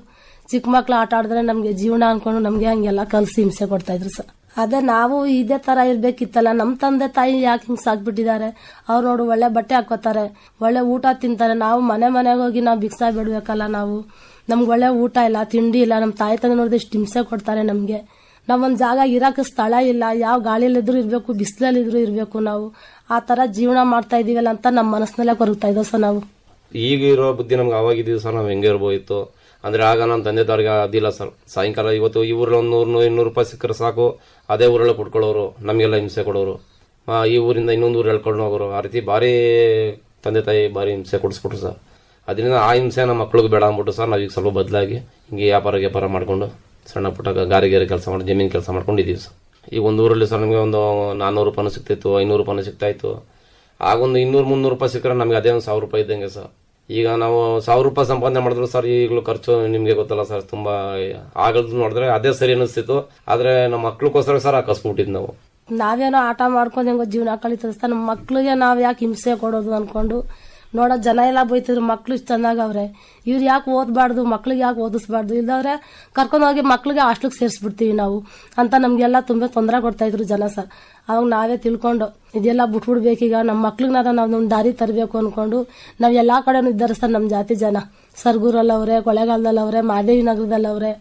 ಚಿಕ್ಕ ಮಕ್ಳು ಆಟ ಆಡಿದ್ರೆ ನಮಗೆ ಜೀವನ ಅನ್ಕೊಂಡು ನಮಗೆ ಹಂಗೆಲ್ಲ ಕಲಿಸಿ ಹಿಂಸೆ ಕೊಡ್ತಾ ಇದ್ರು ಸರ್. ಅದೇ ನಾವು ಇದೇ ತರ ಇರ್ಬೇಕಿತ್ತಲ್ಲ, ನಮ್ ತಂದೆ ತಾಯಿ ಯಾಕೆ ಹಿಂಗ್ ಸಾಕ್ಬಿಟ್ಟಿದ್ದಾರೆ? ಅವ್ರು ನೋಡು, ಒಳ್ಳೆ ಬಟ್ಟೆ ಹಾಕೋತಾರೆ ಒಳ್ಳೆ ಊಟ ತಿಂತಾರೆ. ನಾವು ಮನೆ ಮನೆಗೆ ಹೋಗಿ ನಾವು ಭಿಕ್ಷಾ ಬಿಡ್ಬೇಕಲ್ಲ ನಾವು. ನಮ್ಗೆ ಒಳ್ಳೆ ಊಟ ಇಲ್ಲ, ತಿಂಡಿ ಇಲ್ಲ, ನಮ್ ತಾಯಿ ತಂದೆ ನೋಡಿದ್ರೆ ಇಷ್ಟು ಹಿಂಸೆ ಕೊಡ್ತಾರೆ ನಮ್ಗೆ. ನಾವೊಂದು ಜಾಗ ಇರಕ್ಕೆ ಸ್ಥಳ ಇಲ್ಲ, ಯಾವ ಗಾಳಿಯಲ್ಲಿದ್ರು ಇರ್ಬೇಕು, ಬಿಸಿಲಲ್ಲಿದ್ರು ಇರ್ಬೇಕು ನಾವು. ಆ ತರ ಜೀವನ ಮಾಡ್ತಾ ಇದೀವಲ್ಲ ಅಂತ ನಮ್ಮ ಮನಸ್ಸಿನಲ್ಲೇ ಕೊರಗ್ತಾ ಇದ್ದೋ ಸರ್ ನಾವು. ಈಗ ಇರೋ ಬುದ್ಧಿ ನಮ್ಗೆ ಅವಾಗಿದ್ದೀವಿ ಸರ್ ನಾವು ಹೆಂಗೆ ಅಂದ್ರೆ ಆಗ ನಮ್ಮ ತಂದೆ ತಾವ್ರಿಗೆ ಅದಿಲ್ಲ ಸರ್. ಸಾಯಂಕಾಲ ಇವತ್ತು ಈ ಊರಲ್ಲಿ ಒಂದು ನೂರು, ಇನ್ನೂರು ರೂಪಾಯಿ ಸಿಕ್ಕರೆ ಸಾಕು. ಅದೇ ಊರಲ್ಲೇ ಕೊಟ್ಕೊಳ್ಳೋರು ನಮಗೆಲ್ಲ ಹಿಂಸೆ ಕೊಡೋರು. ಈ ಊರಿಂದ ಇನ್ನೊಂದು ಊರು ಹೇಳ್ಕೊಂಡು ಹೋಗೋರು. ಆ ರೀತಿ ಭಾರಿ ತಂದೆ ತಾಯಿ ಭಾರಿ ಹಿಂಸೆ ಕೊಡಿಸ್ಬಿಟ್ರು ಸರ್. ಅದರಿಂದ ಆ ಹಿಂಸೆ ನಮ್ಮ ಮಕ್ಳಿಗೆ ಬೇಡ ಅಂದ್ಬಿಟ್ಟು ಸರ್. ನಾವೀಗ ಸ್ವಲ್ಪ ಬದಲಾಗಿ ಹಿಂಗೆ ವ್ಯಾಪಾರ ವ್ಯಾಪಾರ ಮಾಡಿಕೊಂಡು ಸಣ್ಣ ಪುಟ್ಟ ಗಾರಿ ಗಾರಿ ಕೆಲಸ ಮಾಡಿ, ಜಮೀನು ಕೆಲಸ ಮಾಡ್ಕೊಂಡಿದ್ದೀವಿ ಸರ್. ಈಗ ಒಂದು ಊರಲ್ಲಿ ಸರ್ ನಮಗೆ ಒಂದು ನಾನ್ನೂರು ರೂಪಾಯಿ ಸಿಗ್ತಿತ್ತು, ಐನೂರು ರೂಪಾಯಿ ಸಿಗ್ತಾಯಿತ್ತು ಆಗೊಂದು ಇನ್ನೂರು, ಮುನ್ನೂರು ರೂಪಾಯಿ ಸಿಕ್ಕರೆ ನಮಗೆ ಅದೇ ಒಂದು ಸಾವಿರ ರೂಪಾಯಿ ಇದ್ದಂಗೆ ಸರ್. ಈಗ ನಾವು ಸಾವಿರ ರೂಪಾಯಿ ಸಂಪಾದನೆ ಮಾಡಿದ್ರು ಸರ್, ಈಗಲೂ ಖರ್ಚು ನಿಮ್ಗೆ ಗೊತ್ತಲ್ಲ ಸರ್, ತುಂಬಾ ಆಗಲ್ದು ನೋಡಿದ್ರೆ ಅದೇ ಸರಿ ಅನಿಸ್ತಿತ್ತು ಆದ್ರೆ ನಮ್ಮ ಮಕ್ಳಿಗೋಸ್ಕರ ಸರ್ ಕಸ್ಬಿಟ್ಟಿದ್ ನಾವು. ನಾವೇನೋ ಆಟ ಮಾಡ್ಕೊಂಡು ಹೆಂಗೋ ಜೀವನ ಕಳೀತದೆ ಸರ್. ನಮ್ಮ ಮಕ್ಳಿಗೆ ನಾವ್ ಯಾಕೆ ಹಿಂಸೆ ಕೊಡೋದು ಅನ್ಕೊಂಡು ನೋಡೋ, ಜನ ಎಲ್ಲ ಬೈತಿದ್ರು, ಮಕ್ಳು ಇಷ್ಟು ಚೆನ್ನಾಗ್ ಅವ್ರೆ. ಇವ್ರು ಯಾಕೆ ಓದಬಾರ್ದು, ಮಕ್ಳಿಗೆ ಯಾಕೆ ಓದಿಸ್ಬಾರ್ದು? ಇಲ್ಲದವ್ರೆ ಕರ್ಕೊಂಡೋಗಿ ಮಕ್ಳಿಗೆ ಹಾಸ್ಟ್ಲಿಗೆ ಸೇರಿಸ್ಬಿಡ್ತೀವಿ ನಾವು. ಅಂತ ನಮಗೆಲ್ಲ ತುಂಬಾ ತೊಂದರೆ ಕೊಡ್ತಾ ಇದ್ರು ಜನ ಸರ್. ಅವಾಗ ನಾವೇ ತಿಳ್ಕೊಂಡು, ಇದೆಲ್ಲ ಬಿಟ್ಬಿಡ್ಬೇಕೀಗ ನಮ್ಮ ಮಕ್ಳಿಗೆ ನಾವು ನಮ್ಮ ದಾರಿ ತರಬೇಕು ಅನ್ಕೊಂಡು, ನಾವು ಎಲ್ಲ ಕಡೆನೂ ಇದ್ದಾರೆ ಸರ್ ನಮ್ಮ ಜಾತಿ ಜನ. ಸರ್ಗೂರಲ್ಲವ್ರೆ ಕೊಳೆಗಾಲದಲ್ಲವ್ರೆ ಮಾದೇವಿ ನಗರದಲ್ಲವ್ರೆ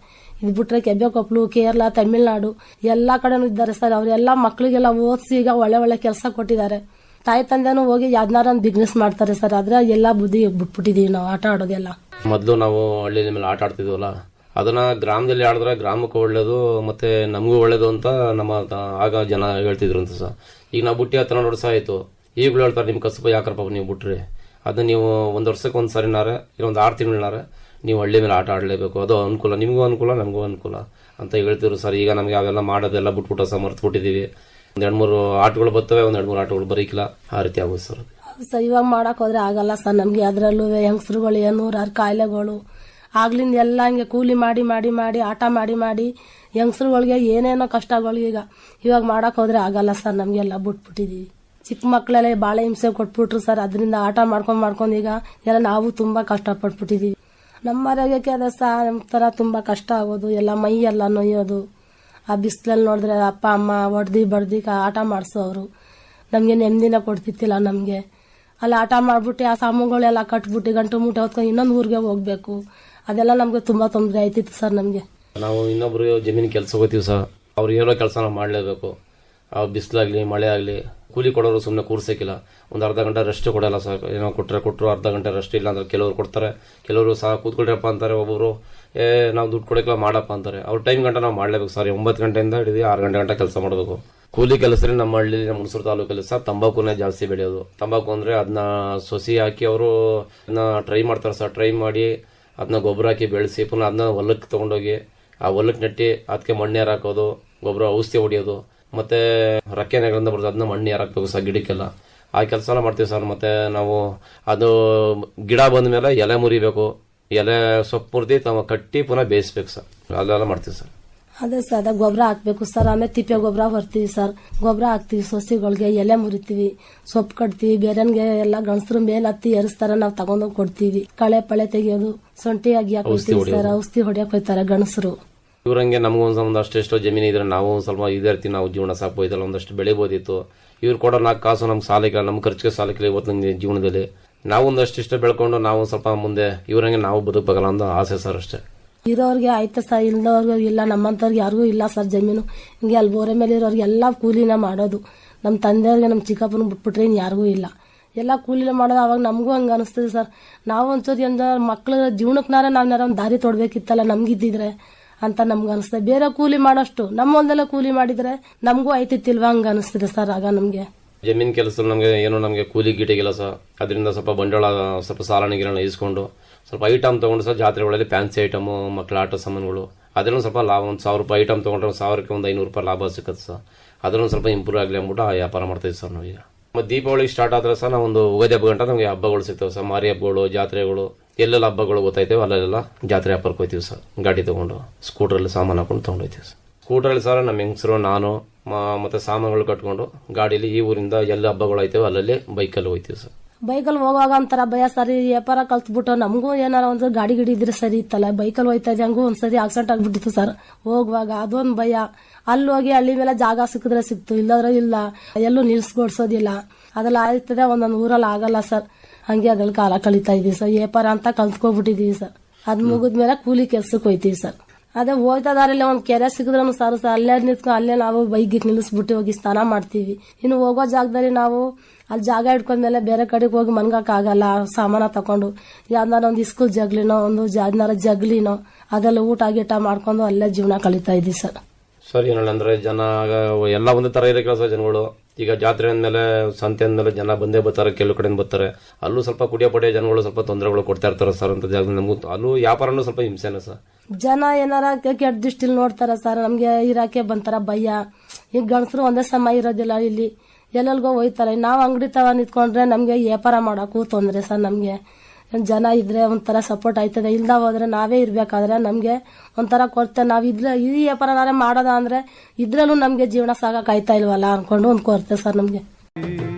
ಇದು ಬಿಟ್ರೆ ಕೆಬ್ಬೆಕೊಪ್ಪಲು ಕೇರಳ, ತಮಿಳ್ನಾಡು, ಎಲ್ಲ ಕಡೆನೂ ಇದ್ದಾರೆ ಸರ್. ಅವರೆಲ್ಲ ಮಕ್ಳಿಗೆಲ್ಲ ಓದಿಸಿ ಈಗ ಒಳ್ಳೆ ಒಳ್ಳೆ ಕೆಲಸ ಕೊಟ್ಟಿದ್ದಾರೆ. ತಾಯಿ ತಂದೆನೂ ಹೋಗಿ ಯಾವ್ದಾರ ಒಂದು ಬಿಸ್ನೆಸ್ ಮಾಡ್ತಾರೆ ಸರ್ ಆದ್ರೆ ಎಲ್ಲಾ ಬುದ್ಧಿ ಬಿಟ್ಬಿಟ್ಟಿದೀವಿ ನಾವು, ಆಟ ಆಡೋದೆಲ್ಲ. ಮೊದಲು ನಾವು ಹಳ್ಳಿ ಮೇಲೆ ಆಟ ಆಡ್ತಿದ್ವಲ್ಲ, ಅದನ್ನ ಗ್ರಾಮದಲ್ಲಿ ಆಡಿದ್ರೆ ಗ್ರಾಮಕ್ಕೆ ಒಳ್ಳೇದು, ಮತ್ತೆ ನಮಗೂ ಒಳ್ಳೇದು ಅಂತ ನಮ್ಮ ಆಗ ಜನ ಹೇಳ್ತಿದ್ರು ಅಂತ ಸರ್ ಈಗ ನಾವು ಬುಟ್ಟಿ ಹತ್ರ ನೋಡಿ ಸಹ ಆಯ್ತು. ಈಗಲೂ ಹೇಳ್ತಾರೆ, ನಿಮ್ ಕಸಬ ಯಾಕ್ರಪ್ಪ ನೀವು ಬಿಟ್ರಿ? ಅದನ್ನ ನೀವು ಒಂದ್ ವರ್ಷಕ್ಕೆ ಒಂದ್ ಸರಿನಾರೆ ಇಲ್ಲ ಒಂದು ಆರು ತಿಂಗಳಾರೆ ನೀವು ಹಳ್ಳಿ ಮೇಲೆ ಆಟ ಆಡಲೇಬೇಕು. ಅದು ಅನುಕೂಲ, ನಿಮಗೂ ಅನುಕೂಲ, ನಮಗೂ ಅನುಕೂಲ ಅಂತ ಹೇಳ್ತಿದ್ರು ಸರ್ ಈಗ ನಮಗೆ ಅವೆಲ್ಲ ಮಾಡೋದೆಲ್ಲ ಬಿಟ್ಬಿಟ್ಟು ಸಮರ್ಥ ಮರ್ತ್ಬಿಟ್ಟಿದೀವಿ. ಒಂದ್ ಎರಡ್ ಮೂರು ಆಟಗಳು ಬರ್ತವೆ, ಒಂದ್ ಎರಡ್ ಮೂರು ಆಟಗಳು ಬರೀಕಿಲ್ಲ. ಆ ರೀತಿ ಆಗೋದು ಸರ್. ಸರ್ ಇವಾಗ ಮಾಡಕ್ ಹೋದ್ರೆ ಆಗಲ್ಲ ಸರ್ ನಮ್ಗೆ. ಅದ್ರಲ್ಲೂ ಏನು ನೂರಾರು ಕಾಯಿಲೆಗಳು. ಆಗ್ಲಿಂದ ಎಲ್ಲ ಹಂಗೆ ಕೂಲಿ ಮಾಡಿ ಮಾಡಿ ಮಾಡಿ, ಆಟ ಮಾಡಿ ಮಾಡಿ ಹೆಂಗಸ್ರುಗಳಿಗೆ ಏನೇನೋ ಕಷ್ಟಗಳು ಈಗ ಇವಾಗ ಮಾಡಕ್ ಹೋದ್ರೆ ಆಗಲ್ಲ ಸರ್ ನಮಗೆಲ್ಲ ಬಿಟ್ಬಿಟ್ಟಿದೀವಿ. ಚಿಕ್ಕ ಮಕ್ಕಳೆಲ್ಲ ಬಾಳೆ ಹಿಂಸೆ ಕೊಟ್ಬಿಟ್ರು ಸರ್. ಅದರಿಂದ ಆಟ ಮಾಡ್ಕೊಂಡ್, ಮಾಡ್ಕೊಂಡು ಈಗ ಎಲ್ಲ ನಾವು ತುಂಬಾ ಕಷ್ಟ ಪಟ್ಬಿಟ್ಟಿದೀವಿ ನಮ್ಮ ಆರೋಗ್ಯಕ್ಕೆ ಅದೇ ಸಹ ತರ ತುಂಬಾ ಕಷ್ಟ ಆಗೋದು. ಎಲ್ಲ ಮೈ ಎಲ್ಲ ನೋಯೋದು. ಆ ಬಿಸಿಲಲ್ಲಿ ನೋಡಿದ್ರೆ ಅಪ್ಪ, ಅಮ್ಮ ಹೊಡ್ದಿ ಬಡ್ದಿ ಆಟ ಮಾಡಿಸೋರು ನಮಗೆ ನೆಮ್ಮದಿನ ಕೊಡ್ತಿತ್ತಿಲ್ಲ ನಮಗೆ. ಅಲ್ಲಿ, ಆಟ ಮಾಡಿಬಿಟ್ಟು ಆ ಸಾಮಾನುಗಳೆಲ್ಲ ಕಟ್ಬಿಟ್ಟು ಗಂಟು ಮೂಟೆ ಹೊತ್ಕೊಂಡು ಇನ್ನೊಂದು ಊರಿಗೆ ಹೋಗ್ಬೇಕು. ಅದೆಲ್ಲ ನಮಗೆ ತುಂಬ ತೊಂದರೆ ಆಯ್ತಿತ್ತು ಸರ್ ನಮಗೆ. ನಾವು ಇನ್ನೊಬ್ರು ಜಮೀನು ಕೆಲಸ ಹೋಗ್ತೀವಿ ಸರ್. ಅವ್ರು ಏನೋ ಕೆಲಸ ನಾವು ಮಾಡಲೇಬೇಕು. ಬಿಸಿಲಾಗ್ಲಿ ಮಳೆ ಆಗಲಿ ಕೂಲಿ ಕೊಡೋರು ಸುಮ್ಮನೆ ಕೂರ್ಸಕ್ಕಿಲ್ಲ. ಒಂದು ಅರ್ಧ ಗಂಟೆ ರೆಸ್ಟ್ ಕೊಡಲ್ಲ ಸರ್ ಏನೋ ಕೊಟ್ಟರೆ ಕೊಟ್ಟರು ಅರ್ಧ ಗಂಟೆ ರೆಸ್ಟ್ ಇಲ್ಲ ಅಂದ್ರೆ ಕೆಲವರು ಕೊಡ್ತಾರೆ. ಕೆಲವರು ಸಹ ಕೂತ್ಕೊಳ್ರಪ್ಪ ಅಂತಾರೆ ಒಬ್ಬೊಬ್ರು ಏ, ನಾವು ದುಡ್ಡು ಕೊಡಕ್ಕಿಲ್ಲ ಮಾಡಪ್ಪ ಅಂತಾರೆ. ಅವ್ರ ಟೈಮ್ ಗಂಟೆ ನಾವು ಮಾಡಲೇಬೇಕು ಸರ್. ಒಂಬತ್ತು ಗಂಟೆಯಿಂದ ಹಿಡಿದು ಆರು ಗಂಟೆ ಗಂಟೆ ಕೆಲಸ ಮಾಡಬೇಕು. ಕೂಲಿ ಕೆಲಸದಲ್ಲಿ ನಮ್ಮ ಹಳ್ಳಿ ನಮ್ಮ ಹುಣಸೂರು ತಾಲೂಕಲ್ಲಿ ಸಹ ತಂಬಾಕುನೇ ಜಾಸ್ತಿ ಬೆಳೆಯೋದು. ತಂಬಾಕು ಅಂದರೆ ಅದನ್ನ ಸೊಸಿ ಹಾಕಿ ಅವರು ಅದನ್ನ ಟ್ರೈ ಮಾಡ್ತಾರೆ ಸರ್. ಟ್ರೈ ಮಾಡಿ ಅದನ್ನ ಗೊಬ್ಬರ ಹಾಕಿ ಬೆಳೆಸಿ ಪುನಃ ಅದನ್ನ ಹೊಲಕ್ಕೆ ತಗೊಂಡೋಗಿ ಆ ಹೊಲಕ್ಕೆ ನೆಟ್ಟಿ ಅದಕ್ಕೆ ಮಣ್ಣು ಏರ್ ಹಾಕೋದು, ಗೊಬ್ಬರ ಔಷಧಿ ಹೊಡಿಯೋದು. ಮತ್ತೆ ರಕ್ಕೆನೆಗಳಿಂದ ಬರುತ್ತೆ ಬರ್ತದೆ ಅದನ್ನ ಮಣ್ಣು ಹಾಕ್ಬೇಕು ಸರ್ ಗಿಡಕ್ಕೆಲ್ಲ. ಆ ಕೆಲಸ ಎಲ್ಲ ಮಾಡ್ತೀವಿ ಸರ್ ಮತ್ತೆ ನಾವು ಅದು ಗಿಡ ಬಂದ ಮೇಲೆ ಎಲೆ ಮುರಿಬೇಕು ಎಲೆ ಸೊಪ್ಪು ಮುರಿದು ತಮ್ಮ ಕಟ್ಟಿ ಪುನಃ ಬೇಯಿಸ್ಬೇಕು ಸರ್. ಅಲ್ಲೆಲ್ಲ ಮಾಡ್ತೀವಿ ಸರ್. ಅದೇ ಸರ್ ಅದ ಗೊಬ್ಬರ ಹಾಕ್ಬೇಕು ಸರ್ ಆಮೇಲೆ ತಿಪ್ಪೆ ಗೊಬ್ಬರ ಬರ್ತೀವಿ ಸರ್. ಗೊಬ್ಬರ ಹಾಕ್ತಿವಿ ಸೊಸಿಗಳಿಗೆ ಎಲೆ ಮುರಿತೀವಿ ಸೊಪ್ಪು ಕಟ್ತೀವಿ ಬೇರೆನ್ಗೆ ಎಲ್ಲ ಗಣಸರು ಮೇಲೆ ಹತ್ತಿ ಎರಿಸ್ತಾರ ನಾವು ತಗೊಂಡೋಗಿ ಕೊಡ್ತೀವಿ. ಕಳೆ ಪಳೆ ತೆಗಿಯೋದು ಸೊಂಟಿ ಆಗಿ ಹಾಕೋತೀವಿ ಸರ್ ಔಷಧಿ ಹೊಡಿಯಕ್ ಹೋಯ್ತಾರ ಗಣಸರು ಇವ್ರಂಗೆ ನಮಗೊಂದು ಒಂದಷ್ಟು ಎಷ್ಟೋ ಜಮೀನು ಇದ್ರೆ ನಾವು ಒಂದು ಸ್ವಲ್ಪ ಇದೇ ಇರ್ತೀವಿ ನಾವು ಜೀವನ ಸಾಕ್ಬೋದಲ್ಲ ಒಂದಷ್ಟು ಬೆಳಿಬೋದಿತ್ತು. ಇವ್ರು ಕೊಡೋ ನಾಲ್ಕು ಕಾಸು ನಮ್ಗೆ ಸಾಲಕ್ಕಿಲ್ಲ ನಮ್ಮ ಖರ್ಚಿಗೆ ಸಾಲಕ್ಕಿಲ್ಲ ಇವತ್ತಿನ ಜೀವನದಲ್ಲಿ. ನಾವು ಒಂದಷ್ಟು ಇಷ್ಟ ಬೆಳ್ಕೊಂಡು ನಾವು ಸ್ವಲ್ಪ ಮುಂದೆ ಇವ್ರಂಗೆ ನಾವು ಬದುಕಬೇಕಲ್ಲ ಅಂತ ಆಸೆ ಸರ್ ಅಷ್ಟೇ. ಇರೋರ್ಗೆ ಆಯ್ತು ಸರ್ ಇಲ್ಲದವ್ರಿಗೆ ಇಲ್ಲ ನಮ್ಮಂತವ್ರಿಗೆ ಯಾರಿಗೂ ಇಲ್ಲ ಸರ್ ಜಮೀನು. ಹಿಂಗೆ ಅಲ್ಲಿ ಬೋರೆ ಮೇಲೆ ಇರೋರ್ಗೆ ಎಲ್ಲ ಕೂಲಿನ ಮಾಡೋದು. ನಮ್ಮ ತಂದೆಯವ್ರಿಗೆ ನಮ್ಮ ಚಿಕ್ಕಪ್ಪನ ಬಿಟ್ಬಿಟ್ರೆ ಇನ್ನು ಯಾರಿಗೂ ಇಲ್ಲ. ಎಲ್ಲ ಕೂಲಿನ ಮಾಡೋದು ಅವಾಗ ನಮಗೂ ಹಂಗೆ ಅನಿಸ್ತದೆ ಸರ್. ನಾವು ಒಂಚೂರು ಮಕ್ಕಳ ಜೀವನಕ್ಕೆ ನಾರೇ ನಾವು ಒಂದು ದಾರಿ ತೊಡಬೇಕಿತ್ತಲ್ಲ ನಮ್ಗಿದ್ದಿದ್ರೆ. ಅಂತ ನಮ್ಗೆ ಅನಿಸ್ತದೆ ಬೇರೆ ಕೂಲಿ ಮಾಡೋಷ್ಟು ನಮ್ಮ ಒಂದೆಲ್ಲ ಕೂಲಿ ಮಾಡಿದ್ರೆ ನಮಗೂ ಐತಿತ್ತಿಲ್ವಾ ಹಂಗ ಅನಿಸ್ತದೆ ಸರ್ ಆಗ ನಮಗೆ. ಜಮೀನ್ ಕೆಲಸ ನಮಗೆ ಏನೋ ನಮಗೆ ಕೂಲಿ ಗೀಟಿ ಕೆಲಸ ಅದರಿಂದ ಸ್ವಲ್ಪ ಬಂಡವಾಳ, ಸ್ವಲ್ಪ ಸಾಲನ ಗಿರಣ ಇಸ್ಕೊಂಡು ಸ್ವಲ್ಪ ಐಟಮ್ ತಗೊಂಡು ಸರ್ ಜಾತ್ರೆಗಳಲ್ಲಿ ಫ್ಯಾನ್ಸಿ ಐಟಮು ಮಕ್ಕಳ ಆಟ ಸಾಮಾನುಗಳು, ಅದರಲ್ಲೂ ಸ್ವಲ್ಪ ಲಾಭ, ಒಂದು ಸಾವಿರ ರೂಪಾಯಿ ಐಟಮ್ ತಗೊಂಡ್ರೆ ಒಂದು ಸಾವಿರಕ್ಕೆ ಒಂದು ಐನೂರು ರೂಪಾಯಿ ಲಾಭ ಸಿಕ್ಕತ್ತೆ ಸರ್. ಅದನ್ನು ಸ್ವಲ್ಪ ಇಂಪ್ರೂವ್ ಆಗಲಿ ಅಂದ್ಬಿಟ್ಟು ಆ ವ್ಯಾಪಾರ ಮಾಡ್ತೀವಿ ಸರ್ ನಾವೀಗ. ಮತ್ತೆ ದೀಪಾವಳಿ ಸ್ಟಾರ್ಟ್ ಆದ್ರೆ ಸರ್ ನಾವು ಒಂದು ಉಗಾದಿ ಹಬ್ಬ ಗಂಟ ನಮಗೆ ಹಬ್ಬಗಳು ಸಿಗ್ತವೆ ಸರ್. ಮಾರಿ ಹಬ್ಬಗಳು, ಜಾತ್ರೆಗಳು ಎಲ್ಲೆಲ್ಲ ಹಬ್ಬಗಳು ಗೊತ್ತಾಯ್ತೇವೆ ಅಲ್ಲೆಲ್ಲ ಜಾತ್ರೆ ಹಬ್ಬಕ್ಕೆ ಹೋಗ್ತೀವಿ ಸರ್. ಗಾಡಿ ತೊಗೊಂಡು, ಸ್ಕೂಟ್ರಲ್ಲಿ ಸಾಮಾನು ಹಾಕೊಂಡು ತೊಗೊಂಡೋಗ್ತೀವಿ ಸರ್. ಸ್ಕೂಟ್ರಲ್ಲಿ ಸರ್ ನಮ್ಮ ಹೆಂಗಸರು, ನಾನು ಮತ್ತೆ ಸಾಮಾನುಗಳು ಕಟ್ಕೊಂಡು ಗಾಡೀಲಿ ಈ ಊರಿಂದ ಎಲ್ಲ ಹಬ್ಬಗಳು ಆಯ್ತೇವೆ, ಅಲ್ಲಲ್ಲಿ ಬೈಕಲ್ಲಿ ಹೋಗ್ತೀವಿ ಸರ್. ಬೈಕಲ್ಲಿ ಹೋಗುವಾಗ ಒಂಥರ ಭಯ ಸರಿ. ವ್ಯಾಪಾರ ಕಲ್ತ್ಬಿಟ್ಟು ನಮಗೂ ಏನಾರ ಒಂದು ಗಾಡಿ ಗಿಡಿ ಇದ್ರೆ ಸರಿ ಇತ್ತಲ್ಲ ಬೈಕಲ್ಲಿ ಹೋಯ್ತಾ ಇದ್ದೆ, ಹಂಗೂ ಒಂದ್ಸರಿ ಆಕ್ಸಿಡೆಂಟ್ ಆಗ್ಬಿಟ್ಟಿತ್ತು ಸರ್. ಹೋಗುವಾಗ ಅದೊಂದು ಭಯ. ಅಲ್ಲಿ ಹೋಗಿ ಹಳ್ಳಿ ಮೇಲೆ ಜಾಗ ಸಿಕ್ಕಿದ್ರೆ ಸಿಕ್ತು, ಇಲ್ಲದ್ರೆ ಇಲ್ಲ. ಎಲ್ಲೂ ನಿಲ್ಸ್ಗೊಡ್ಸೋದಿಲ್ಲ ಅದೆಲ್ಲ ಆಯ್ತದೆ ಒಂದೊಂದು ಊರಲ್ಲಿ ಆಗಲ್ಲ ಸರ್. ಹಂಗೆ ಅದ್ರಲ್ಲಿ ಕಾಲ ಕಳೀತಾ ಇದೀವಿ ಸರ್. ಏಪಾರ ಅಂತ ಕಲ್ತ್ಕೊಬಿಟ್ಟಿದೀವಿ ಸರ್. ಅದ್ ಮುಗಿದ್ಮೇಲೆ ಕೂಲಿ ಕೆಲ್ಸಕ್ಕೆ ಹೋಯ್ತೀವಿ ಸರ್. ಅದೇ ಹೋಯ್ತಾ ದಾರಿಲಿ ಒಂದ್ ಕೆರೆ ಸಿಗಿದ್ರೂ ಸಾರು ಸರ್. ಅಲ್ಲೇ ನಿಂತ್ಕೊಂಡು ಅಲ್ಲೇ ನಾವು ಬೈಕ್ ನಿಲ್ಲಿಸ್ಬಿಟ್ಟು ಹೋಗಿ ಸ್ನಾನ ಮಾಡ್ತೀವಿ. ಇನ್ನು ಹೋಗೋ ಜಾಗದಲ್ಲಿ ನಾವು ಅಲ್ಲಿ ಜಾಗ ಇಟ್ಕೊಂಡ್ಮೇಲೆ ಬೇರೆ ಕಡೆಗೆ ಹೋಗಿ ಮನ್ಗಕ್ ಆಗಲ್ಲ. ಸಾಮಾನ ತಕೊಂಡು ಯಾವ್ದಾರ ಒಂದು ಇಸ್ಕೂಲ್ ಜಗ್ಲಿನೋ ಒಂದು ಯಾವ್ದಾರ ಜಗ್ಲಿನೋ ಅದೆಲ್ಲ ಊಟ ಗೀಟ ಮಾಡ್ಕೊಂಡು ಅಲ್ಲೇ ಜೀವನ ಕಳೀತಾ ಇದೀವಿ ಸರ್. ಸರಿ ಅಂದ್ರೆ ಜನ ಎಲ್ಲ ಒಂದೇ ತರ ಇರೋ ಕೆಲಸ ಜನಗಳು? ಈಗ ಜಾತ್ರೆ ಅಂದಮೇಲೆ, ಸಂತೆ ಅಂದಮೇಲೆ ಜನ ಬಂದೇ ಬರ್ತಾರೆ, ಕೆಲವು ಕಡೆಯಿಂದ ಬರ್ತಾರೆ. ಅಲ್ಲೂ ಸ್ವಲ್ಪ ಕುಡಿಯೋ ಪಡೆಯ ಜನಗಳು ಸ್ವಲ್ಪ ತೊಂದರೆಗಳು ಕೊಡ್ತಾ ಇರ್ತಾರೆ ಸರ್ ಅಂತ ನಮಗೂ ಅಲ್ಲೂ ವ್ಯಾಪಾರನೂ ಸ್ವಲ್ಪ ಹಿಂಸೆನ ಸರ್? ಜನ ಏನಾರ ಕೆಟ್ಟ ದೃಷ್ಟಿಲಿ ನೋಡ್ತಾರ ಸರ್, ನಮ್ಗೆ ಇರಾಕೆ ಬಂತಾರ, ಭಯ. ಈಗ ಗಂಡಸರು ಒಂದೇ ಸಮ ಇರೋದಿಲ್ಲ ಇಲ್ಲಿ. ಎಲ್ಲೆಲ್ಗೋ ಹೋಯ್ತಾರೆ. ನಾವು ಅಂಗಡಿ ತವ ನಿಂತ್ಕೊಂಡ್ರೆ ನಮ್ಗೆ ವ್ಯಾಪಾರ ಮಾಡಕ್ಕೂ ತೊಂದ್ರೆ ಸರ್ ನಮ್ಗೆ. ಜನ ಇದ್ರೆ ಒಂಥರ ಸಪೋರ್ಟ್ ಆಯ್ತದೆ. ಇಲ್ದ ಹೋದ್ರೆ ನಾವೇ ಇರ್ಬೇಕಾದ್ರೆ ನಮ್ಗೆ ಒಂಥರ ಕೊರತೆ. ನಾವ್ ಇದ್ರೆ ಈ ವ್ಯಾಪಾರನಾರೆ ಮಾಡೋದ ಅಂದ್ರೆ ಇದ್ರಲ್ಲೂ ನಮ್ಗೆ ಜೀವನ ಸಾಗಕ್ ಆಯ್ತಾ ಇಲ್ವಲ್ಲ ಅನ್ಕೊಂಡು ಒಂದ್ ಕೊರತೆ ಸರ್ ನಮ್ಗೆ.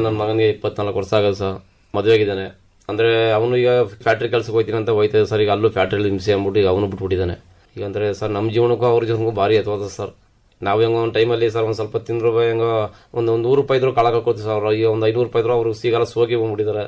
ನನ್ನ ಮಗನಿಗೆ ಇಪ್ಪತ್ನಾಲ್ಕು ವರ್ಷ ಆಗದ ಸರ್. ಮದುವೆ ಆಗಿದ್ದಾನೆ. ಅಂದ್ರೆ ಅವನು ಈಗ ಫ್ಯಾಕ್ಟ್ರಿ ಕೆಲಸಕ್ಕೆ ಹೋಗ್ತೀನಿ ಅಂತ ಹೋಯ್ತದೆ ಸರ್. ಈಗ ಅಲ್ಲೂ ಫ್ಯಾಕ್ಟ್ರಿ ಹಿಂಸೆ ಅಂದ್ಬಿಟ್ಟು ಈಗ ಅವನು ಬಿಟ್ಬಿಟ್ಟಿದ್ದಾನೆ. ಈಗ ಅಂದ್ರೆ ಸರ್ ನಮ್ಮ ಜೀವನಕ್ಕೂ ಅವ್ರ ಜೀವನಕ್ಕೂ ಭಾರಿ ಎತ್ತವಾದ ಸರ್. ನಾವು ಹೆಂಗೋ ಒಂದು ಟೈಮಲ್ಲಿ ಸರ್ ಒಂದು ಸ್ವಲ್ಪ ತಿಂದ್ರು ಹೆಂಗೋ ಒಂದು ಒಂದು ನೂರು ರೂಪಾಯಿ ಇದ್ರು ಕಳಕೋತೀವಿ ಸರ್. ಅವ್ರು ಈಗ ಒಂದು ಐನೂರು ರೂಪಾಯಿ ಇದ್ರು ಅವ್ರಿಗೆ ಸಿಗಲ್ಲ ಸೋಗಿ ಬಂದ್ಬಿಟ್ಟಿದ್ದಾರೆ.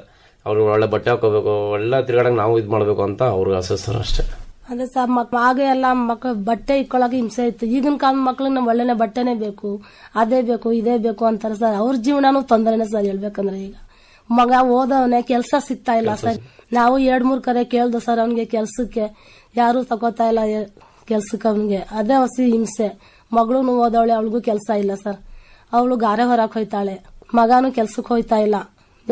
ಅವ್ರು ಒಳ್ಳೆ ಬಟ್ಟೆ ಹಾಕೋಬೇಕು ಒಳ್ಳೆ ತಿರ್ಗಾಡಂಗೆ ನಾವು ಇದು ಮಾಡಬೇಕು ಅಂತ ಅವ್ರಿಗೆ ಆಸೆ ಸರ್ ಅಷ್ಟೇ. ಅದೇ ಸರ್ ಮಕ್ ಆಗ ಎಲ್ಲ ಮಕ್ಳು ಬಟ್ಟೆ ಇಕ್ಕೊಳಗೆ ಹಿಂಸೆ ಇತ್ತು. ಈಗಿನ ಕಾಲದ ಮಕ್ಳಿಗೆ ನಾವು ಒಳ್ಳೆನೆ ಬಟ್ಟೆನೇ ಬೇಕು ಅದೇ ಬೇಕು ಇದೇ ಬೇಕು ಅಂತಾರೆ ಸರ್. ಅವ್ರ ಜೀವನನೂ ತೊಂದರೆನೆ ಸರ್ ಹೇಳ್ಬೇಕಂದ್ರೆ ಈಗ. ಮಗ ಓದವನೆ ಕೆಲಸ ಸಿಗ್ತಾ ಇಲ್ಲ ಸರ್. ನಾವು ಎರಡ್ ಮೂರ್ ಕರೆ ಕೇಳ್ದು ಸರ್ ಅವನಿಗೆ ಕೆಲ್ಸಕ್ಕೆ. ಯಾರು ತಗೋತಾ ಇಲ್ಲ ಕೆಲ್ಸಕ್ಕೆ ಅವನಿಗೆ. ಅದೇ ಹೊಸಿ ಹಿಂಸೆ. ಮಗಳು ಓದವಳೆ ಅವಳಿಗೂ ಕೆಲಸ ಇಲ್ಲ ಸರ್. ಅವಳು ಗಾರೆ ಹೊರಕ್ಕೆ ಹೋಯ್ತಾಳೆ. ಮಗನೂ ಕೆಲ್ಸಕ್ಕೆ ಹೋಯ್ತಾ ಇಲ್ಲ.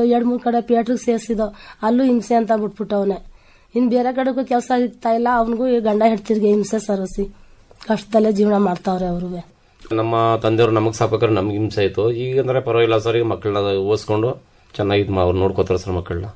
ಎರಡ್ ಮೂರು ಕಡೆ ಪೇಟ್ರಿಗೆ ಸೇರಿಸಿದೋ ಅಲ್ಲೂ ಹಿಂಸೆ ಅಂತ ಬಿಟ್ಬಿಟ್ಟವನೆ. ಇನ್ ಬೇರೆ ಕಡೆಗೂ ಕೆಲಸ ಸಿಗ್ತಾ ಇಲ್ಲ ಅವನಿಗೂ ಗಂಡ ಹೆಡ್ತಿರ್ಗೆ ಹಿಂಸೆ ಸರಸಿ. ಕಷ್ಟದಲ್ಲೇ ಜೀವನ ಮಾಡ್ತಾವ್ರೆ ಅವರು ನಮ್ಮ ತಂದೆಯವರು ನಮಗೆ ಸಾಕ್ಬೇಕಾದ್ರೆ ನಮ್ಗೆ ಹಿಂಸೆ ಆಯಿತು. ಈಗ ಅಂದ್ರೆ ಪರವಾಗಿಲ್ಲ ಸರ್ ಈಗ ಮಕ್ಕಳನ್ನ ಓದಿಸ್ಕೊಂಡು ಚೆನ್ನಾಗಿ ಅವ್ರು ನೋಡ್ಕೋತಾರೆ ಸರ್ ಮಕ್ಕಳನ್ನ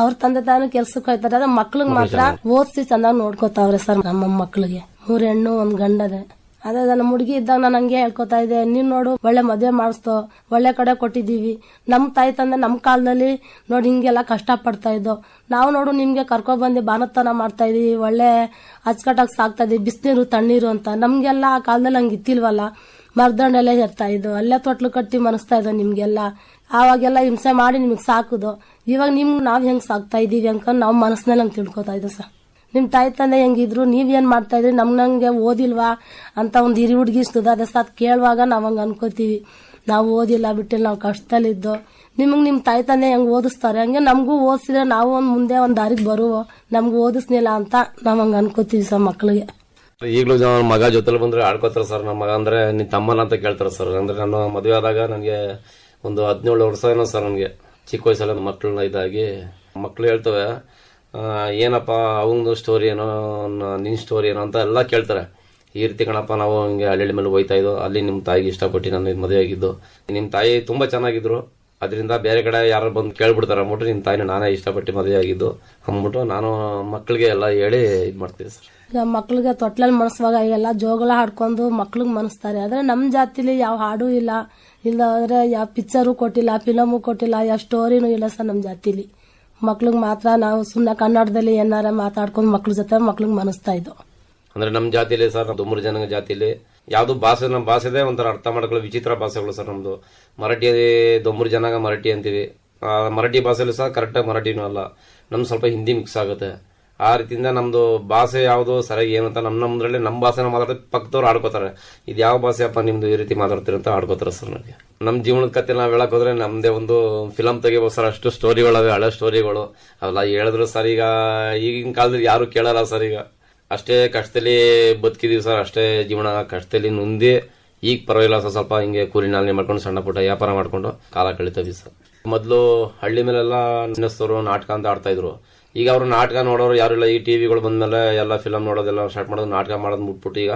ಅವ್ರ ತಂದೆ ತಾನು ಕೆಲ್ಸಕ್ಕೆ ಹೋಯ್ತಾರೆ ಅದೇ ಮಕ್ಳಿಗೆ ಮಾತ್ರ ಓದಿಸಿ ಚೆನ್ನಾಗಿ ನೋಡ್ಕೋತಾವ್ರೆ ಸರ್ ನಮ್ಮ ಮಕ್ಳಿಗೆ. ಮೂರ್ ಹೆಣ್ಣು ಒಂದ್ ಗಂಡದೆ. ಅದೇ ನಮ್ಮ ಹುಡುಗಿ ಇದ್ದಾಗ ನಾನು ಹಂಗೆ ಹೇಳ್ಕೊತಾ ಇದ್ದೆ, ನೀನ್ ನೋಡು, ಒಳ್ಳೆ ಮದುವೆ ಮಾಡಿಸ್ತೋ ಒಳ್ಳೆ ಕಡೆ ಕೊಟ್ಟಿದ್ದೀವಿ. ನಮ್ ತಾಯಿ ತಂದೆ ನಮ್ಮ ಕಾಲದಲ್ಲಿ ನೋಡಿ ಹಿಂಗೆಲ್ಲ ಕಷ್ಟ ಪಡ್ತಾ ಇದ್ದೋ. ನಾವು ನೋಡು, ನಿಮ್ಗೆ ಕರ್ಕೊ ಬಂದು ಬಾನತನ ಮಾಡ್ತಾ ಇದೀವಿ, ಒಳ್ಳೆ ಅಚ್ಚುಕಟ್ಟಾಗಿ ಸಾಕ್ತಾ ಇದೀವಿ, ಬಿಸಿನೀರು, ತಣ್ಣೀರು ಅಂತ. ನಮ್ಗೆಲ್ಲ ಆ ಕಾಲದಲ್ಲಿ ಹಂಗೆ ಇತ್ತಿಲ್ವಲ್ಲ? ಮರ್ದಂಡೆಲ್ಲ ಇರ್ತಾ ಇದ್ದು, ಅಲ್ಲೇ ತೊಟ್ಲು ಕಟ್ಟಿ ಮನಸ್ತಾ ಇದ್ದೋ ನಿಮ್ಗೆಲ್ಲ? ಆವಾಗೆಲ್ಲ ಹಿಂಸೆ ಮಾಡಿ ನಿಮಗೆ ಸಾಕುದು? ಇವಾಗ ನಿಮ್ಗೆ ನಾವ್ ಹೆಂಗ್ ಸಾಕ್ತಾ ಇದೀವಿ ಅನ್ಕೊಂಡು ನಾವು ಮನಸ್ಸಿನಲ್ಲಿ ಹಂಗೆ ತಿಳ್ಕೊತಾ ಇದ್ದೋ ಸರ್. ನಿಮ್ ತಾಯಿ ತಂದೆ ಹೆಂಗಿದ್ರು, ನೀವ್ ಏನ್ ಮಾಡ್ತಾ ಇದ್ರಿ? ನಮ್ ನಂಗೆ ಓದಿಲ್ವಾ? ಅಂತ ಒಂದ್ ಹಿರಿ ಹುಡುಗಿ ಇಸ್ತದ. ಅದೇ ಸಾತ್ ಕೇಳುವಾಗ ನಾವ್ ಹಂಗ ಅನ್ಕೋತೀವಿ. ನಾವು ಓದಿಲ್ಲ, ಬಿಟ್ಟಿಲ್ಲ, ನಾವು ಕಷ್ಟದಲ್ಲಿದ್ದು. ನಿಮಗೆ ನಿಮ್ ತಾಯಿ ತಂದೆ ಹೆಂಗ್ ಓದಿಸ್ತಾರೆ? ಹಂಗೆ ನಮಗೂ ಓದಿಸಿದ್ರೆ ನಾವು ಒಂದ್ ಮುಂದೆ ಒಂದ್ ದಾರಿಗೆ ಬರುವ? ನಮ್ಗೆ ಓದಿಸ್ನಿಲ್ಲ ಅಂತ ನಾವ್ ಹಂಗ ಅನ್ಕೋತೀವಿ ಸರ್ ಮಕ್ಳಿಗೆ. ಈಗಲೂ ನನ್ನ ಮಗ ಜೊತೆಲಿ ಬಂದ್ರೆ ಆಡ್ಕೋತಾರ ಸರ್ ನಮ್ಮ ಮಗ ಅಂದ್ರೆ ನಿನ್ ತಮ್ಮನ ಅಂತ ಕೇಳ್ತಾರೆ ಸರ್. ಅಂದ್ರೆ ನಾನು ಮದುವೆ ಆದಾಗ ನನಗೆ ಒಂದು ಹದಿನೇಳು ವರ್ಷ ಏನೋ ಸರ್ ನನಗೆ. ಚಿಕ್ಕ ವಯಸ್ಸಲ್ಲ ಮಕ್ಳನ್ನ ಇದಾಗಿ ಮಕ್ಕಳು ಹೇಳ್ತವೆ ಏನಪ್ಪ ಅವಂದು ಸ್ಟೋರಿ ಏನೋ ನಿನ್ನ ನಿನ್ ಸ್ಟೋರಿ ಏನೋ ಅಂತ ಎಲ್ಲ ಕೇಳ್ತಾರೆ. ಈ ರೀತಿ ಕಣಪ್ಪ, ನಾವು ಹಂಗೆ ಹಳ್ಳಿ ಮೇಲೆ ಹೋಯ್ತಾ ಇದ್ದೋ, ಅಲ್ಲಿ ನಿಮ್ಮ ತಾಯಿಗೆ ಇಷ್ಟಪಟ್ಟು ನಾನು ಮದುವೆ ಆಗಿದ್ದು. ನಿಮ್ಮ ತಾಯಿ ತುಂಬಾ ಚೆನ್ನಾಗಿದ್ರು. ಅದರಿಂದ ಬೇರೆ ಕಡೆ ಯಾರು ಬಂದು ಕೇಳ್ಬಿಡ್ತಾರೆ ಅಂದ್ಬಿಟ್ಟು ನಿಮ್ಮ ತಾಯಿನ ನಾನೇ ಇಷ್ಟಪಟ್ಟು ಮದುವೆ ಆಗಿದ್ದು ಅಂದ್ಬಿಟ್ಟು ನಾನು ಮಕ್ಕಳಿಗೆ ಎಲ್ಲ ಹೇಳಿ ಇದು ಮಾಡ್ತೀನಿ ಸರ್. ಈಗ ಮಕ್ಳಿಗೆ ತೊಟ್ಲಲ್ಲಿ ಮನಸ್ಸುವಾಗ ಎಲ್ಲ ಜೋಗಲ ಹಾಡ್ಕೊಂಡು ಮಕ್ಳಿಗೆ ಮನಸ್ತಾರೆ. ಆದರೆ ನಮ್ಮ ಜಾತಿಲಿ ಯಾವ ಹಾಡು ಇಲ್ಲ. ಇಲ್ಲಾಂದ್ರೆ ಯಾವ ಪಿಕ್ಚರು ಕೊಟ್ಟಿಲ್ಲ ಫಿಲಮು ಕೊಟ್ಟಿಲ್ಲ ಯಾವ ಸ್ಟೋರಿನೂ ಇಲ್ಲ ಸರ್ ನಮ್ಮ ಜಾತಿಲಿ. ಮಕ್ಳಿಗೆ ಮಾತ್ರ ನಾವು ಸುಮ್ಮನೆ ಕನ್ನಡದಲ್ಲಿ ಏನಾರ ಮಾತಾಡ್ಕೊಂಡು ಮಕ್ಳ ಜೊತೆ ಮಕ್ಳಿಗೆ ಮನಸ್ತಾ ಇದ್ದು. ಅಂದ್ರೆ ನಮ್ಮ ಜಾತಿಲಿ ಸರ್ ನಮ್ಮ ಮೂರು ಜನ ಜಾತಿಲಿ, ಯಾವ್ದು ಭಾಷೆ ನಮ್ಮ ಭಾಷೆದೇ ಒಂಥರ ಅರ್ಥ ಮಾಡ್ಕೊಳ್ಳೋ ವಿಚಿತ್ರ ಭಾಷೆಗಳು ಸರ್ ನಮ್ದು. ಮರಾಠಿ ದೊಂಬರು ಜನಾಗ ಮರಾಠಿ ಅಂತೀವಿ. ಮರಾಠಿ ಭಾಷೆಲಿ ಸಹ ಕರೆಕ್ಟಾಗಿ ಮರಾಠಿನೂ ಅಲ್ಲ. ನಮ್ಗೆ ಸ್ವಲ್ಪ ಹಿಂದಿ ಮಿಕ್ಸ್ ಆಗುತ್ತೆ. ಆ ರೀತಿಯಿಂದ ನಮ್ದು ಭಾಷೆ ಯಾವುದು ಸರಿ ಏನು ಅಂತ ನಮ್ಮ ನಮ್ದ್ರಲ್ಲಿ ನಮ್ಮ ಭಾಷೆನ ಮಾತಾಡ್ತಾರೆ ಪಕ್ಕದವ್ರು ಆಡ್ಕೋತಾರೆ. ಇದು ಯಾವ ಭಾಷೆ ಅಪ್ಪ ನಿಮ್ದು ಈ ರೀತಿ ಮಾತಾಡ್ತೀರಿ ಅಂತ ಆಡ್ಕೋತಾರೆ ಸರ್ ನನಗೆ ನಮ್ಮ ಜೀವನದ ಕತೆ ನಾವು ಹೇಳಕ್ ಹೋದ್ರೆ ನಮ್ದೇ ಒಂದು ಫಿಲಮ್ ತೆಗಿಬೋದು ಸರ್ ಅಷ್ಟು ಸ್ಟೋರಿಗಳವೆ ಹಳೆ ಸ್ಟೋರಿಗಳು ಅವೆಲ್ಲ ಹೇಳಿದ್ರು ಸರ್ ಈಗ ಈಗಿನ ಕಾಲದಲ್ಲಿ ಯಾರು ಕೇಳಲ್ಲ ಸರ್ ಈಗ. ಅಷ್ಟೇ ಕಷ್ಟದಲ್ಲಿ ಬದುಕಿದೀವಿ ಸರ್, ಅಷ್ಟೇ ಜೀವನ ಕಷ್ಟದಲ್ಲಿ ನೊಂದಿ ಈಗ ಪರವಾಗಿಲ್ಲ ಸರ್, ಸ್ವಲ್ಪ ಹಿಂಗೆ ಕೂಲಿ ನಾಲ್ನೆ ಮಾಡ್ಕೊಂಡು ಸಣ್ಣ ಪುಟ್ಟ ವ್ಯಾಪಾರ ಮಾಡ್ಕೊಂಡು ಕಾಲ ಕಳಿತೀವಿ ಸರ್. ಮೊದಲು ಹಳ್ಳಿ ಮೇಲೆಲ್ಲ ನೆನೆಸ್ತರು ನಾಟಕ ಅಂತ ಆಡ್ತಾ ಇದ್ರು. ಈಗ ಅವರು ನಾಟಕ ನೋಡೋರು ಇಲ್ಲ. ಈ ಟಿವಿಗಳು ಬಂದ್ಮೇಲೆ ಎಲ್ಲ ಫಿಲಮ್ ನೋಡೋದೆಲ್ಲ ಸ್ಟಾರ್ಟ್ ಮಾಡೋದು, ನಾಟಕ ಮಾಡೋದು ಮುಟ್ಬಿಟ್ಟು ಈಗ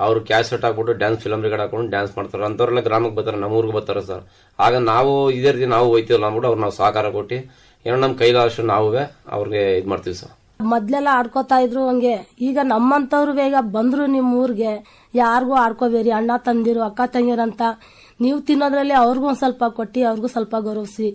ಅವರು ಕ್ಯಾಸೆಟ್ ಹಾಕ್ಬಿಟ್ಟು ಡ್ಯಾನ್ಸ್ ಫಿಲಮ್ ರಿಕಾರ್ಡ್ ಹಾಕೊಂಡು ಡ್ಯಾನ್ಸ್ ಮಾಡ್ತಾರೆ. ಅಂಥವ್ರೆಲ್ಲ ಗ್ರಾಮಕ್ಕೆ ಬರ್ತಾರೆ, ನಮ್ಮ ಊರಿಗೆ ಬರ್ತಾರೆ ಸರ್ ಆಗ ನಾವು ಇದೇ ರೀತಿ ನಾವು ಹೋಯ್ತೀವಲ್ಲ ಅಂದ್ಬಿಟ್ಟು ಅವ್ರು ನಾವು ಸಹಕಾರ ಕೊಟ್ಟು, ಏನೋ ನಮ್ಮ ಕೈಲಾದಷ್ಟು ನಾವೇ ಅವ್ರಿಗೆ ಇದು ಮಾಡ್ತೀವಿ ಸರ್ ಮೊದ್ಲೆಲ್ಲ ಆಡ್ಕೋತಾ ಇದ್ರು ಹಂಗೆ. ಈಗ ನಮ್ಮಂತವ್ರು ಬೇಗ ಬಂದ್ರು ನಿಮ್ ಊರಿಗೆ, ಯಾರಿಗೂ ಆಡ್ಕೋಬೇರಿ ಅಣ್ಣ ತಂದಿರು, ಅಕ್ಕ ತಂಗಿರಂತ ನೀವು ತಿನ್ನೋದ್ರಲ್ಲಿ ಅವ್ರಿಗೂ ಒಂದ್ ಸ್ವಲ್ಪ ಕೊಟ್ಟಿ, ಅವ್ರಿಗೂ ಸ್ವಲ್ಪ ಗೌರವಿಸಿ.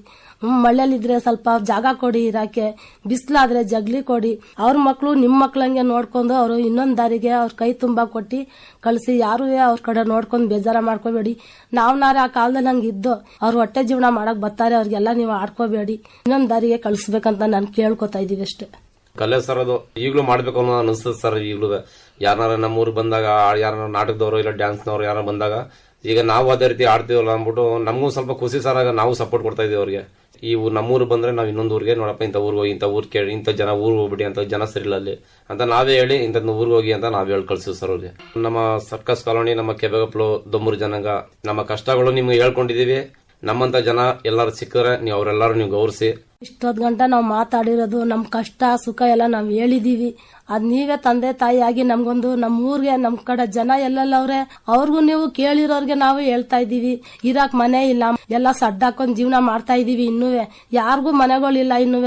ಮಳೆಯಲ್ಲಿದ್ರೆ ಸ್ವಲ್ಪ ಜಾಗ ಕೊಡಿ ಇರಾಕೆ, ಬಿಸಿಲಾದ್ರೆ ಜಗ್ಲಿ ಕೊಡಿ. ಅವ್ರ ಮಕ್ಕಳು ನಿಮ್ಮ ಮಕ್ಳಂಗೆ ನೋಡ್ಕೊಂಡು ಅವರು ಇನ್ನೊಂದು ದಾರಿಗೆ ಅವ್ರ ಕೈ ತುಂಬಾ ಕೊಟ್ಟಿ ಕಳಿಸಿ ಯಾರು ಅವ್ರ ಕಡೆ ನೋಡ್ಕೊಂಡು ಬೇಜಾರ ಮಾಡ್ಕೋಬೇಡಿ. ನಾವ್ ನಾರೇ ಆ ಕಾಲದಲ್ಲಿ ಹಂಗ ಇದ್ದು ಅವ್ರ ಹೊಟ್ಟೆ ಜೀವನ ಮಾಡಕ್ ಬರ್ತಾರೆ, ಅವ್ರಿಗೆಲ್ಲ ನೀವು ಆಡ್ಕೋಬೇಡಿ. ಇನ್ನೊಂದು ದಾರಿಗೆ ಕಳಿಸ್ಬೇಕಂತ ನಾನು ಕೇಳ್ಕೊತಾ ಇದೀವಿ ಅಷ್ಟೇ. ಕಲೆ ಸರ್ ಅದು. ಈಗಲೂ ಮಾಡ್ಬೇಕು ಅನ್ನೋ ಅನಿಸ್ತದೆ ಸರ್ ಈಗಲೂ. ಯಾರನಾರ ನಮ್ಮ ಊರಿಗೆ ಬಂದಾಗ ಯಾರ ನಾಟಕದವರು ಇಲ್ಲ ಡ್ಯಾನ್ಸ್ನವ್ರು ಯಾರು ಬಂದಾಗ, ಈಗ ನಾವು ಅದೇ ರೀತಿ ಆಡ್ತೀವಲ್ಲ ಅಂದ್ಬಿಟ್ಟು ನಮಗೂ ಸ್ವಲ್ಪ ಖುಷಿ ಸರ್ ನಾವು ಸಪೋರ್ಟ್ ಕೊಡ್ತಾ ಇದೀವಿ ಅವ್ರಿಗೆ. ಈ ಊರು ನಮ್ಮೂರು ಬಂದ್ರೆ ನಾವು ಇನ್ನೊಂದು ಊರಿಗೆ ನೋಡಪ್ಪ, ಇಂಥ ಊರಿಗೆ ಹೋಗಿ, ಇಂಥ ಊರು ಕೇಳಿ, ಇಂಥ ಜನ ಊರಿಗೆ ಹೋಗ್ಬಿಡಿ ಅಂತ ಜನ ಸರಿಲ್ಲ ಅಲ್ಲಿ. ಅಂತ ನಾವೇ ಹೇಳಿ ಇಂಥ ಊರಿಗೆ ಹೋಗಿ ಅಂತ ನಾವೇ ಹೇಳಿ ಕಳ್ಸಿವಿ ಸರ್ ಅವ್ರಿಗೆ. ನಮ್ಮ ಸರ್ಕಸ್ ಕಾಲೋನಿ, ನಮ್ಮ ಕೆಬೆಗಪ್ಲು, ದೊಮ್ಮೂರು ಜನಾಂಗ, ನಮ್ಮ ಕಷ್ಟಗಳು ನಿಮ್ಗೆ ಹೇಳ್ಕೊಂಡಿದ್ದೀವಿ ನಮ್ಮಂಥ ಜನ ಎಲ್ಲರೂ ಸಿಕ್ಕಿದ್ರೆ ನೀವು ಅವರೆಲ್ಲರೂ ನೀವು ಗೌರಿಸಿ. ಇಷ್ಟೊತ್ತು ಗಂಟ ನಾವು ಮಾತಾಡಿರೋದು ನಮ್ಮ ಕಷ್ಟ, ಸುಖ ಎಲ್ಲ ನಾವು ಹೇಳಿದೀವಿ. ಅದ್ ನೀವೇ ತಂದೆ ತಾಯಿಯಾಗಿ ನಮ್ಗೊಂದು ನಮ್ಮ ಊರ್ಗೆ, ನಮ್ ಕಡೆ ಜನ ಎಲ್ಲೆಲ್ಲವ್ರೆ, ಅವ್ರಿಗೂ ನೀವು ಕೇಳಿರೋರ್ಗೆ ನಾವು ಹೇಳ್ತಾ ಇದೀವಿ ಇರಾಕ್ ಮನೆ ಇಲ್ಲ, ಎಲ್ಲ ಸಡ್ಡ ಹಾಕೊಂಡ್ ಜೀವನ ಮಾಡ್ತಾ ಇದೀವಿ ಇನ್ನುವೆ. ಯಾರಿಗೂ ಮನೆಗಳಿಲ್ಲ ಇನ್ನೂ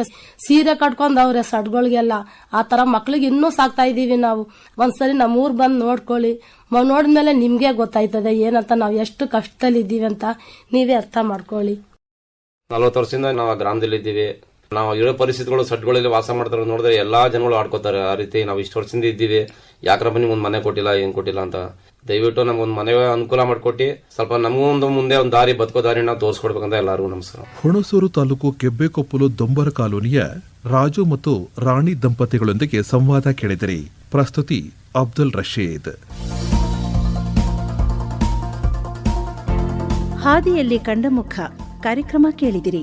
ಸೀರೆ ಕಟ್ಕೊಂಡವ್ರೆ ಸಡ್ಗಳಿಗೆಲ್ಲ. ಆ ತರ ಮಕ್ಳಿಗೆ ಇನ್ನೂ ಸಾಕ್ತಾ ಇದೀವಿ ನಾವು. ಒಂದ್ಸರಿ ನಮ್ಮ ಊರ್ ಬಂದು ನೋಡ್ಕೊಳ್ಳಿ. ನೋಡಿದ್ಮೇಲೆ ನಿಮ್ಗೆ ಗೊತ್ತಾಯ್ತದೆ ಏನಂತ, ನಾವು ಎಷ್ಟು ಕಷ್ಟದಲ್ಲಿ ಇದ್ದೀವಿ ಅಂತ. ನೀವೇ ಅರ್ಥ ಮಾಡ್ಕೊಳ್ಳಿ. ನಲ್ವತ್ತು ವರ್ಷದಿಂದ ನಾವು ಆ ಗ್ರಾಮದಲ್ಲಿ ಇದ್ದೀವಿ. ನಾವು ಇರೋ ಪರಿಸ್ಥಿತಿಗಳು ಸಡ್ಗಳಲ್ಲಿ ವಾಸ ಮಾಡ್ತಾರೆ ನೋಡಿದ್ರೆ ಎಲ್ಲಾ ಜನಗಳು ಆಡ್ಕೋತಾರೆ. ಆ ರೀತಿ ನಾವು ಇಷ್ಟು ವರ್ಷದಿಂದ ಇದ್ದೀವಿ. ಯಾಕ್ರಪ್ಪ ನಿಮ್ಗೆ ಒಂದು ಮನೆ ಕೊಟ್ಟಿಲ್ಲ ಏನ್ ಕೊಟ್ಟಿಲ್ಲ ಅಂತ. ದಯವಿಟ್ಟು ನಮ್ಗೊಂದು ಮನೆ ಅನುಕೂಲ ಮಾಡಿಕೊಟ್ಟು ಸ್ವಲ್ಪ ನಮಗೂ ಒಂದು ಮುಂದೆ ಒಂದು ದಾರಿ ಬದುಕೋ ದಾರಿನ ತೋರಿಸ್ಕೊಡ್ಬೇಕಂತ ಎಲ್ಲರಿಗೂ ನಮಸ್ಕಾರ. ಹುಣಸೂರು ತಾಲೂಕು ಕೆಬ್ಬೆಕೊಪ್ಪಲು ದೊಂಬರ ಕಾಲೋನಿಯ ರಾಜು ಮತ್ತು ರಾಣಿ ದಂಪತಿಗಳೊಂದಿಗೆ ಸಂವಾದ ಕೇಳಿದಿರಿ. ಪ್ರಸ್ತುತಿ ಅಬ್ದುಲ್ ರಶೀದ್. ಹಾದಿಯಲ್ಲಿ ಕಂಡ ಮುಖ ಕಾರ್ಯಕ್ರಮ ಕೇಳಿದಿರಿ.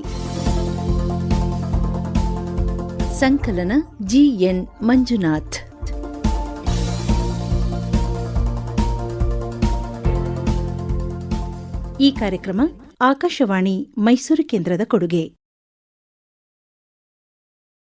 ಸಂಕಲನ ಜಿಎನ್ ಮಂಜುನಾಥ್. ಈ ಕಾರ್ಯಕ್ರಮ ಆಕಾಶವಾಣಿ ಮೈಸೂರು ಕೇಂದ್ರದ ಕೊಡುಗೆ.